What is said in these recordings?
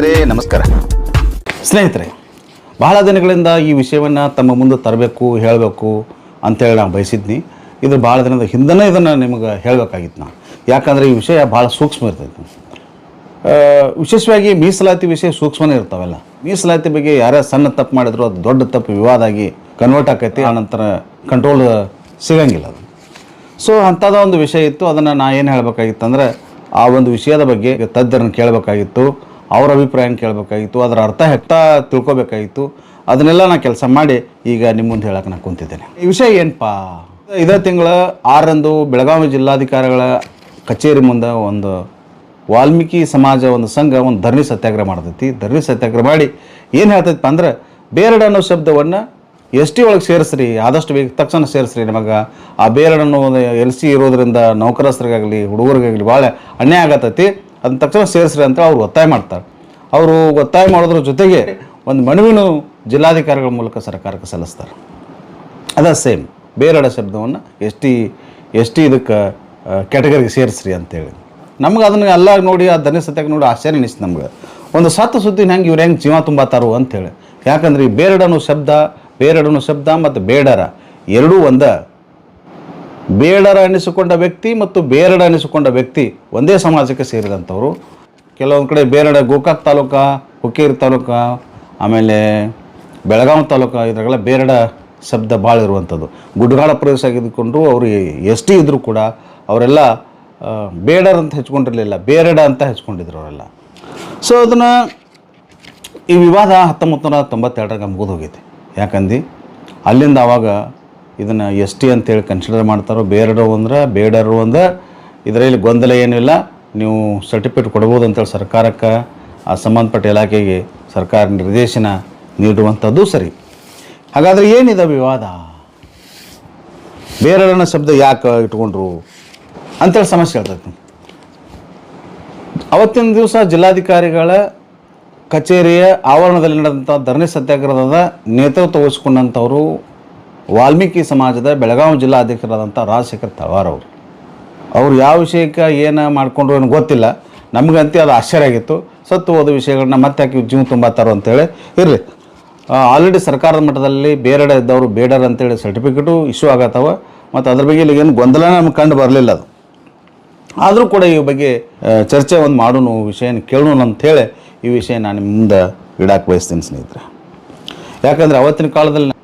ಸ್ನೇಹಿತರೆ, ನಮಸ್ಕಾರ. ಸ್ನೇಹಿತರೆ, ಬಹಳ ದಿನಗಳಿಂದ ಈ ವಿಷಯವನ್ನು ತಮ್ಮ ಮುಂದೆ ತರಬೇಕು, ಹೇಳಬೇಕು ಅಂತೇಳಿ ನಾನು ಬಯಸಿದ್ನಿ. ಇದು ಭಾಳ ದಿನದ ಹಿಂದನೇ ಇದನ್ನು ನಿಮಗೆ ಹೇಳಬೇಕಾಗಿತ್ತು ನಾನು. ಯಾಕಂದರೆ ಈ ವಿಷಯ ಭಾಳ ಸೂಕ್ಷ್ಮ ಇರ್ತೈತಿ. ವಿಶೇಷವಾಗಿ ಮೀಸಲಾತಿ ವಿಷಯ ಸೂಕ್ಷ್ಮನೇ ಇರ್ತಾವಲ್ಲ. ಮೀಸಲಾತಿ ಬಗ್ಗೆ ಯಾರ್ಯಾರು ಸಣ್ಣ ತಪ್ಪು ಮಾಡಿದ್ರು ಅದು ದೊಡ್ಡ ತಪ್ಪು ವಿವಾದ ಆಗಿ ಕನ್ವರ್ಟ್ ಆಕೈತಿ ಆನಂತರ ಕಂಟ್ರೋಲ್ ಸಿಗಂಗಿಲ್ಲ ಅದು. ಸೊ ಅಂಥದ ಒಂದು ವಿಷಯ ಇತ್ತು. ಅದನ್ನು ನಾನು ಏನು ಹೇಳಬೇಕಾಗಿತ್ತು ಅಂದರೆ ಆ ಒಂದು ವಿಷಯದ ಬಗ್ಗೆ ತಜ್ಞರನ್ನು ಕೇಳಬೇಕಾಗಿತ್ತು. ಅವ್ರ ಅಭಿಪ್ರಾಯನ ಕೇಳಬೇಕಾಗಿತ್ತು, ಅದರ ಅರ್ಥ ಹೆಕ್ತ ತಿಳ್ಕೊಬೇಕಾಗಿತ್ತು. ಅದನ್ನೆಲ್ಲ ನಾನು ಕೆಲಸ ಮಾಡಿ ಈಗ ನಿಮ್ಮ ಮುಂದೆ ಹೇಳಕ್ಕೆ ನಾನು ಕುಂತಿದ್ದೇನೆ. ಈ ವಿಷಯ ಏನಪ್ಪ ಇದೇ ತಿಂಗಳ ಆರಂದು ಬೆಳಗಾವಿ ಜಿಲ್ಲಾಧಿಕಾರಿಗಳ ಕಚೇರಿ ಮುಂದೆ ಒಂದು ವಾಲ್ಮೀಕಿ ಸಮಾಜ ಒಂದು ಸಂಘ, ಒಂದು ಧರಣಿ ಸತ್ಯಾಗ್ರಹ ಮಾಡ್ತೈತಿ. ಧರಣಿ ಸತ್ಯಾಗ್ರಹ ಮಾಡಿ ಏನು ಹೇಳ್ತೈತಪ್ಪ ಅಂದ್ರೆ, ಬೇರೆಡ ಅನ್ನೋ ಶಬ್ದವನ್ನು ಎಸ್ ಟಿ ಒಳಗೆ ಸೇರಿಸ್ರಿ, ಆದಷ್ಟು ಬೇಗ ತಕ್ಷಣ ಸೇರಿಸ್ರಿ ನಮಗೆ. ಆ ಬೇರೆಡನ್ನು ಒಂದು ಎಲ್ ಸಿ ಇರೋದ್ರಿಂದ ನೌಕರಸ್ಥರಿಗಾಗಲಿ ಹುಡುಗರಿಗಾಗಲಿ ಭಾಳ ಅನ್ಯಾಯ ಆಗತ್ತೈತಿ ಅದನ್ನ ತಕ್ಷಣ ಸೇರಿಸ್ರಿ ಅಂತ ಅವ್ರು ಒತ್ತಾಯ ಮಾಡ್ತಾರೆ. ಅವರು ಒತ್ತಾಯ ಮಾಡೋದ್ರ ಜೊತೆಗೆ ಒಂದು ಮನವಿನೂ ಜಿಲ್ಲಾಧಿಕಾರಿಗಳ ಮೂಲಕ ಸರ್ಕಾರಕ್ಕೆ ಸಲ್ಲಿಸ್ತಾರೆ. ಅದ ಸೇಮ್. ಬೇರೆಡ ಶಬ್ದವನ್ನು ಎಸ್ ಟಿ ಎಸ್ ಟಿ ಇದಕ್ಕೆ ಕ್ಯಾಟಗರಿಗೆ ಸೇರಿಸ್ರಿ ಅಂತೇಳಿ ನಮ್ಗೆ ಅದನ್ನು ಎಲ್ಲ ನೋಡಿ, ಆ ಧನ್ಯ ಸತ್ಯಾಗ ನೋಡಿ ಆಶ್ಚರ್ಯ ಅನಿಸ್ತು ನಮ್ಗೆ. ಒಂದು ಸತ್ತು ಸುದ್ದಿ ಹೆಂಗೆ ಇವ್ರು ಹೆಂಗೆ ಜೀವ ತುಂಬಾತಾರು ಅಂತೇಳಿ ಯಾಕಂದ್ರೆ ಈ ಬೇರೆಡನು ಶಬ್ದ ಬೇರೆಡನು ಶಬ್ದ ಮತ್ತು ಬೇಡರ ಎರಡೂ ಒಂದ ಬೇಡರ ಅನಿಸಿಕೊಂಡ ವ್ಯಕ್ತಿ ಮತ್ತು ಬೇರೆಡ ಅನಿಸಿಕೊಂಡ ವ್ಯಕ್ತಿ ಒಂದೇ ಸಮಾಜಕ್ಕೆ ಸೇರಿದಂಥವ್ರು. ಕೆಲವೊಂದು ಕಡೆ ಬೇರೆಡ ಗೋಕಾಕ್ ತಾಲೂಕ, ಹುಕ್ಕೇರಿ ತಾಲೂಕ, ಆಮೇಲೆ ಬೆಳಗಾವಿ ತಾಲೂಕ ಇದ್ರಾಗೆಲ್ಲ ಬೇರೆಡ ಶಬ್ದ ಭಾಳ ಇರುವಂಥದ್ದು. ಗುಡ್ಗಾಳ ಪ್ರದೇಶ ಆಗಿದ್ದುಕೊಂಡು ಅವರು ಎಸ್ ಟಿ ಇದ್ದರೂ ಕೂಡ ಅವರೆಲ್ಲ ಬೇಡರ್ ಅಂತ ಹೆಚ್ಕೊಂಡಿರಲಿಲ್ಲ, ಬೇರೆಡ ಅಂತ ಹೆಚ್ಕೊಂಡಿದ್ರು ಅವರೆಲ್ಲ. ಸೊ ಅದನ್ನು ಈ ವಿವಾದ ಹತ್ತೊಂಬತ್ತು ನೂರ ತೊಂಬತ್ತೆರಡರಾಗ ಮುಗಿದೋಗೈತೆ ಯಾಕಂದು? ಅಲ್ಲಿಂದ ಆವಾಗ ಇದನ್ನು ಎಸ್ ಟಿ ಅಂತೇಳಿ ಕನ್ಸಿಡರ್ ಮಾಡ್ತಾರೋ ಬೇರೆಡೋ ಅಂದ್ರೆ, ಬೇಡರು ಅಂದ್ರೆ, ಇದರಲ್ಲಿ ಗೊಂದಲ ಏನಿಲ್ಲ ನೀವು ಸರ್ಟಿಫಿಕೇಟ್ ಕೊಡ್ಬೋದು ಅಂತೇಳಿ ಸರ್ಕಾರಕ್ಕೆ, ಆ ಸಂಬಂಧಪಟ್ಟ ಇಲಾಖೆಗೆ ಸರ್ಕಾರ ನಿರ್ದೇಶನ ನೀಡುವಂಥದ್ದು ಸರಿ. ಹಾಗಾದರೆ ಏನಿದೆ ವಿವಾದ? ಬೇರೆಡನ ಶಬ್ದ ಯಾಕೆ ಇಟ್ಕೊಂಡ್ರು ಅಂತೇಳಿ ಸಮಸ್ಯೆ ಹೇಳ್ತೈತಿ ಅವತ್ತಿನ ದಿವಸ ಜಿಲ್ಲಾಧಿಕಾರಿಗಳ ಕಚೇರಿಯ ಆವರಣದಲ್ಲಿ ನಡೆದಂಥ ಧರಣಿ ಸತ್ಯಾಗ್ರಹದ ನೇತೃತ್ವ ವಹಿಸಿಕೊಂಡಂಥವರು ವಾಲ್ಮೀಕಿ ಸಮಾಜದ ಬೆಳಗಾವಿ ಜಿಲ್ಲಾಧ್ಯಕ್ಷರಾದಂಥ ರಾಜಶೇಖರ್ ತಳವಾರ್ ಅವರು. ಅವ್ರು ಯಾವ ವಿಷಯಕ್ಕೆ ಏನು ಮಾಡಿಕೊಂಡ್ರು ಏನು ಗೊತ್ತಿಲ್ಲ. ನಮಗಂತೂ ಅದು ಆಶ್ಚರ್ಯ ಆಗಿತ್ತು. ಸತ್ತು ಹೋದ ವಿಷಯಗಳನ್ನ ಮತ್ತೆ ಹಾಕಿ ಜೀವ ತುಂಬತ್ತಾರೋ ಅಂತೇಳಿ ಇರಲಿ. ಆಲ್ರೆಡಿ ಸರ್ಕಾರದ ಮಟ್ಟದಲ್ಲಿ ಬೇರೆಡೆ ಇದ್ದವರು ಬೇಡರ್ ಅಂತೇಳಿ ಸರ್ಟಿಫಿಕೇಟು ಇಶ್ಯೂ ಆಗತ್ತವ. ಮತ್ತು ಅದ್ರ ಬಗ್ಗೆ ಇಲ್ಲಿ ಏನು ಗೊಂದಲ ನಮ್ಗೆ ಕಂಡು ಬರಲಿಲ್ಲ ಅದು. ಆದರೂ ಕೂಡ ಈ ಬಗ್ಗೆ ಚರ್ಚೆ ಒಂದು ಮಾಡೋಣ, ವಿಷಯನ ಕೇಳೋಣ ಅಂಥೇಳಿ ಈ ವಿಷಯ ನಾನು ನಿಮ್ಮಿಂದ ಮುಂದೆ ಇಡಕ್ಕೆ ಬಯಸ್ತೀನಿ ಸ್ನೇಹಿತರೆ. ಯಾಕಂದರೆ ಅವತ್ತಿನ ಕಾಲದಲ್ಲಿ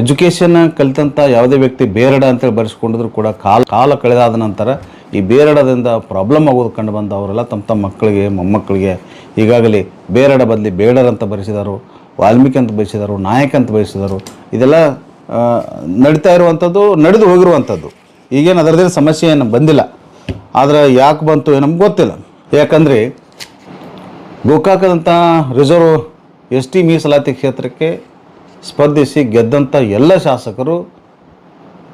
ಎಜುಕೇಷನ್ ಕಲಿತಂಥ ಯಾವುದೇ ವ್ಯಕ್ತಿ ಬೇರೆಡ ಅಂತೇಳಿ ಬರೆಸ್ಕೊಂಡಿದ್ರು ಕೂಡ ಕಾಲ ಕಾಲ ಕಳೆದಾದ ನಂತರ ಈ ಬೇರೆಡದಿಂದ ಪ್ರಾಬ್ಲಮ್ ಆಗೋದು ಕಂಡು ಬಂದು ಅವರೆಲ್ಲ ತಮ್ಮ ತಮ್ಮ ಮಕ್ಕಳಿಗೆ, ಮೊಮ್ಮಕ್ಕಳಿಗೆ ಈಗಾಗಲೇ ಬೇರೆಡ ಬದಲಿ ಅಂತ ಬರೆಸಿದರು, ವಾಲ್ಮೀಕಿ ಅಂತ ಬಯಸಿದರು ನಾಯಕ ಅಂತ ಬಯಸಿದರು ಇದೆಲ್ಲ ನಡೀತಾ ಇರುವಂಥದ್ದು ನಡೆದು ಹೋಗಿರುವಂಥದ್ದು ಈಗೇನು ಅದರದ್ದೇ ಸಮಸ್ಯೆ ಏನು ಬಂದಿಲ್ಲ. ಆದರೆ ಯಾಕೆ ಬಂತು ನಮ್ಗೆ ಗೊತ್ತಿಲ್ಲ. ಯಾಕಂದರೆ ಗೋಕಾಕದಂಥ ರಿಸರ್ವ್ ಎಸ್ ಟಿ ಮೀಸಲಾತಿ ಕ್ಷೇತ್ರಕ್ಕೆ ಸ್ಪರ್ಧಿಸಿ ಗೆದ್ದಂಥ ಎಲ್ಲ ಶಾಸಕರು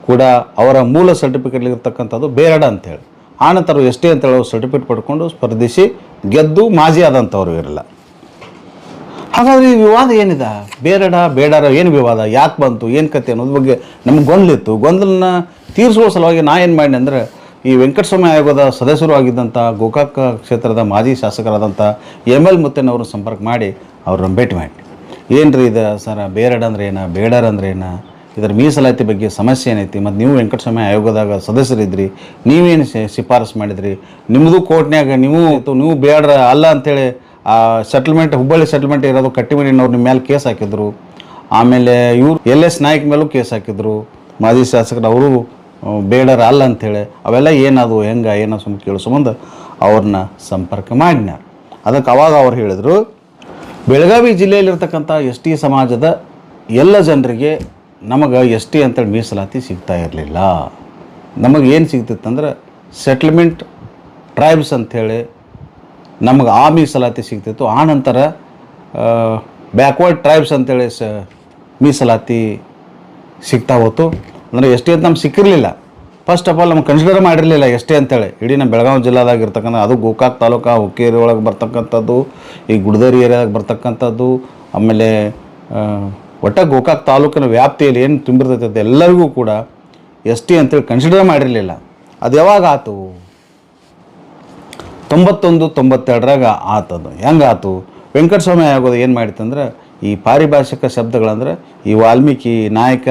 ಕೂಡ ಅವರ ಮೂಲ ಸರ್ಟಿಫಿಕೇಟ್ಲಿರ್ತಕ್ಕಂಥದ್ದು ಬೇರೆಡ ಅಂತೇಳಿ. ಆನಂತರ ಎಸ್ ಟಿ ಅವರು ಸರ್ಟಿಫಿಕೇಟ್ ಪಡ್ಕೊಂಡು ಸ್ಪರ್ಧಿಸಿ ಗೆದ್ದು ಮಾಜಿ ಆದಂಥವ್ರು ಇರಲ್ಲ. ಹಾಗಾದರೆ ಈ ವಿವಾದ ಏನಿದೆ? ಬೇರೆಡ, ಬೇಡರ ಏನು ವಿವಾದ? ಯಾಕೆ ಬಂತು? ಏನು ಕತೆ ಅನ್ನೋದ್ರ ಬಗ್ಗೆ ನಮ್ಗೆ ಗೊಂದಲಿತ್ತು. ಗೊಂದಲನ ತೀರಿಸುವ ಸಲುವಾಗಿ ನಾ ಏನು ಮಾಡಿ ಅಂದರೆ ಈ ವೆಂಕಟಸ್ವಾಮಿ ಆಯೋಗದ ಸದಸ್ಯರು ಆಗಿದ್ದಂಥ ಗೋಕಾಕ ಕ್ಷೇತ್ರದ ಮಾಜಿ ಶಾಸಕರಾದಂಥ ಎಂ ಎಲ್ ಮುತ್ತೇನವರು ಸಂಪರ್ಕ ಮಾಡಿ ಅವ್ರನ್ನ ಭೇಟಿ ಮಾಡಿ ಏನು ಇದು ಸರ? ಬೇರೆಡ ಅಂದ್ರೆ ಏನ? ಬೇಡರ್ ಅಂದ್ರೆ ಏನ? ಇದರ ಮೀಸಲಾತಿ ಬಗ್ಗೆ ಸಮಸ್ಯೆ ಏನೈತಿ? ಮತ್ತು ನೀವು ವೆಂಕಟಸ್ವಾಮಿ ಆಯೋಗದಾಗ ಸದಸ್ಯರಿದ್ರಿ, ನೀವೇನು ಶಿಫಾರಸು ಮಾಡಿದ್ರಿ? ನಿಮ್ಮದು ಕೋರ್ಟ್ನ್ಯಾಗ ನೀವು ನೀವು ಬೇಡ್ರ ಅಲ್ಲ ಅಂತೇಳಿ ಆ ಸೆಟಲ್ಮೆಂಟ್ ಹುಬ್ಬಳ್ಳಿ ಸೆಟಲ್ಮೆಂಟ್ ಇರೋದು ಕಟ್ಟಿಮನಿನವ್ರು ನಿಮ್ಮ ಮೇಲೆ ಕೇಸ್ ಹಾಕಿದ್ರು. ಆಮೇಲೆ ಇವರು ಎಲ್ ಎಸ್ ನಾಯಕ್ ಮೇಲೂ ಕೇಸ್ ಹಾಕಿದ್ರು. ಮಾಜಿ ಶಾಸಕರು ಅವರು ಬೇಡರ ಅಲ್ಲ ಅಂಥೇಳಿ ಅವೆಲ್ಲ ಏನದು ಹೆಂಗೆ? ಏನೋ ಸುಮ್ಮನೆ ಕೇಳಿಸ್ಕೊಂಡು ಅವ್ರನ್ನ ಸಂಪರ್ಕ ಮಾಡಿನ ಅದಕ್ಕೆ ಅವಾಗ ಅವ್ರು ಹೇಳಿದರು ಬೆಳಗಾವಿ ಜಿಲ್ಲೆಯಲ್ಲಿರ್ತಕ್ಕಂಥ ಎಸ್ ಟಿ ಸಮಾಜದ ಎಲ್ಲ ಜನರಿಗೆ ನಮಗೆ ಎಸ್ ಟಿ ಅಂತೇಳಿ ಮೀಸಲಾತಿ ಸಿಗ್ತಾ ಇರಲಿಲ್ಲ. ನಮಗೆ ಏನು ಸಿಗ್ತಿತ್ತಂದ್ರೆ ಸೆಟ್ಲ್ಮೆಂಟ್ ಟ್ರೈಬ್ಸ್ ಅಂಥೇಳಿ ನಮಗೆ ಆ ಮೀಸಲಾತಿ ಸಿಗ್ತಿತ್ತು. ಆ ನಂತರ ಬ್ಯಾಕ್ವರ್ಡ್ ಟ್ರೈಬ್ಸ್ ಅಂತೇಳಿ ಸ ಮೀಸಲಾತಿ ಸಿಗ್ತಾ ಹೋತು. ಅಂದರೆ ಎಸ್ ಟಿ ಅಂತ ನಮ್ಗೆ ಸಿಕ್ಕಿರಲಿಲ್ಲ. ಫಸ್ಟ್ ಆಫ್ ಆಲ್ ನಮ್ಗೆ ಕನ್ಸಿಡರ್ ಮಾಡಿರಲಿಲ್ಲ ಎಷ್ಟೇ ಅಂತೇಳಿ. ಇಡೀ ನಮ್ಮ ಬೆಳಗಾವಿ ಜಿಲ್ಲಾದಾಗ ಇರ್ತಕ್ಕಂಥ, ಅದು ಗೋಕಾಕ್ ತಾಲೂಕು ಹುಕ್ಕೇರಿ ಒಳಗೆ ಬರ್ತಕ್ಕಂಥದ್ದು, ಈ ಗುಡ್ದರಿ ಏರಿಯಾದಾಗ ಬರ್ತಕ್ಕಂಥದ್ದು, ಆಮೇಲೆ ಒಟ್ಟ ಗೋಕಾಕ್ ತಾಲೂಕಿನ ವ್ಯಾಪ್ತಿಯಲ್ಲಿ ಏನು ತುಂಬಿರ್ತೈತೆ ಎಲ್ಲರಿಗೂ ಕೂಡ ಎಸ್ ಟಿ ಅಂತೇಳಿ ಕನ್ಸಿಡರ್ ಮಾಡಿರಲಿಲ್ಲ. ಅದು ಯಾವಾಗ ಆತು? ತೊಂಬತ್ತೊಂದು, ತೊಂಬತ್ತೆರಡರಾಗ ಆತದು. ಹೆಂಗೆ ಆತು? ವೆಂಕಟಸ್ವಾಮಿ ಆಗೋದು ಏನು ಮಾಡಿತ್ತಂದ್ರೆ ಈ ಪಾರಿಭಾಷಿಕ ಶಬ್ದಗಳಂದ್ರೆ, ಈ ವಾಲ್ಮೀಕಿ ನಾಯಕ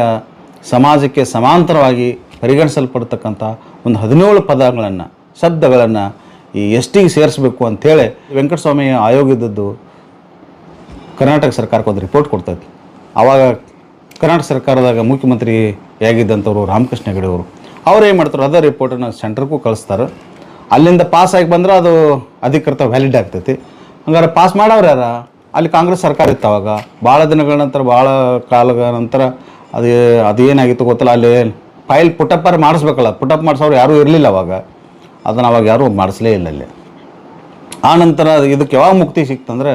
ಸಮಾಜಕ್ಕೆ ಸಮಾಂತರವಾಗಿ ಪರಿಗಣಿಸಲ್ಪಡ್ತಕ್ಕಂಥ ಒಂದು ಹದಿನೇಳು ಪದಗಳನ್ನು, ಶಬ್ದಗಳನ್ನು ಈ ಎಸ್ ಟಿಗೆ ಸೇರಿಸ್ಬೇಕು ಅಂಥೇಳಿ ವೆಂಕಟಸ್ವಾಮಿ ಆಯೋಗ ಇದ್ದದ್ದು ಕರ್ನಾಟಕ ಸರ್ಕಾರಕ್ಕೆ ಒಂದು ರಿಪೋರ್ಟ್ ಕೊಡ್ತೈತಿ ಆವಾಗ ಕರ್ನಾಟಕ ಸರ್ಕಾರದಾಗ ಮುಖ್ಯಮಂತ್ರಿ ಆಗಿದ್ದಂಥವ್ರು ರಾಮಕೃಷ್ಣ ಹೆಗಡೆ ಅವರು. ಅವ್ರು ಏನು ಮಾಡ್ತಾರೆ ಅದೇ ರಿಪೋರ್ಟನ್ನು ಸೆಂಟ್ರಕ್ಕೂ ಕಳಿಸ್ತಾರೆ. ಅಲ್ಲಿಂದ ಪಾಸ್ ಆಗಿ ಬಂದ್ರೆ ಅದು ಅಧಿಕೃತ ವ್ಯಾಲಿಡ್ ಆಗ್ತೈತಿ. ಹಂಗಾರೆ ಪಾಸ್ ಮಾಡೋರು ಯಾರ? ಅಲ್ಲಿ ಕಾಂಗ್ರೆಸ್ ಸರ್ಕಾರ ಇತ್ತು ಅವಾಗ. ಭಾಳ ದಿನಗಳ ನಂತರ, ಭಾಳ ಕಾಲದ ನಂತರ ಅದು ಅದು ಏನಾಗಿತ್ತು ಗೊತ್ತಿಲ್ಲ, ಅಲ್ಲಿ ಫೈಲ್ ಪುಟಪ್ಪರ್ ಮಾಡಿಸ್ಬೇಕಲ್ಲ ಪುಟಪ್ ಮಾಡಿಸೋರು ಯಾರೂ ಇರಲಿಲ್ಲ ಅವಾಗ. ಅದನ್ನು ಅವಾಗ ಯಾರೂ ಮಾಡಿಸ್ಲೇ ಇಲ್ಲ ಅಲ್ಲಿ. ಆ ನಂತರ ಇದಕ್ಕೆ ಯಾವಾಗ ಮುಕ್ತಿ ಸಿಕ್ತಂದ್ರೆ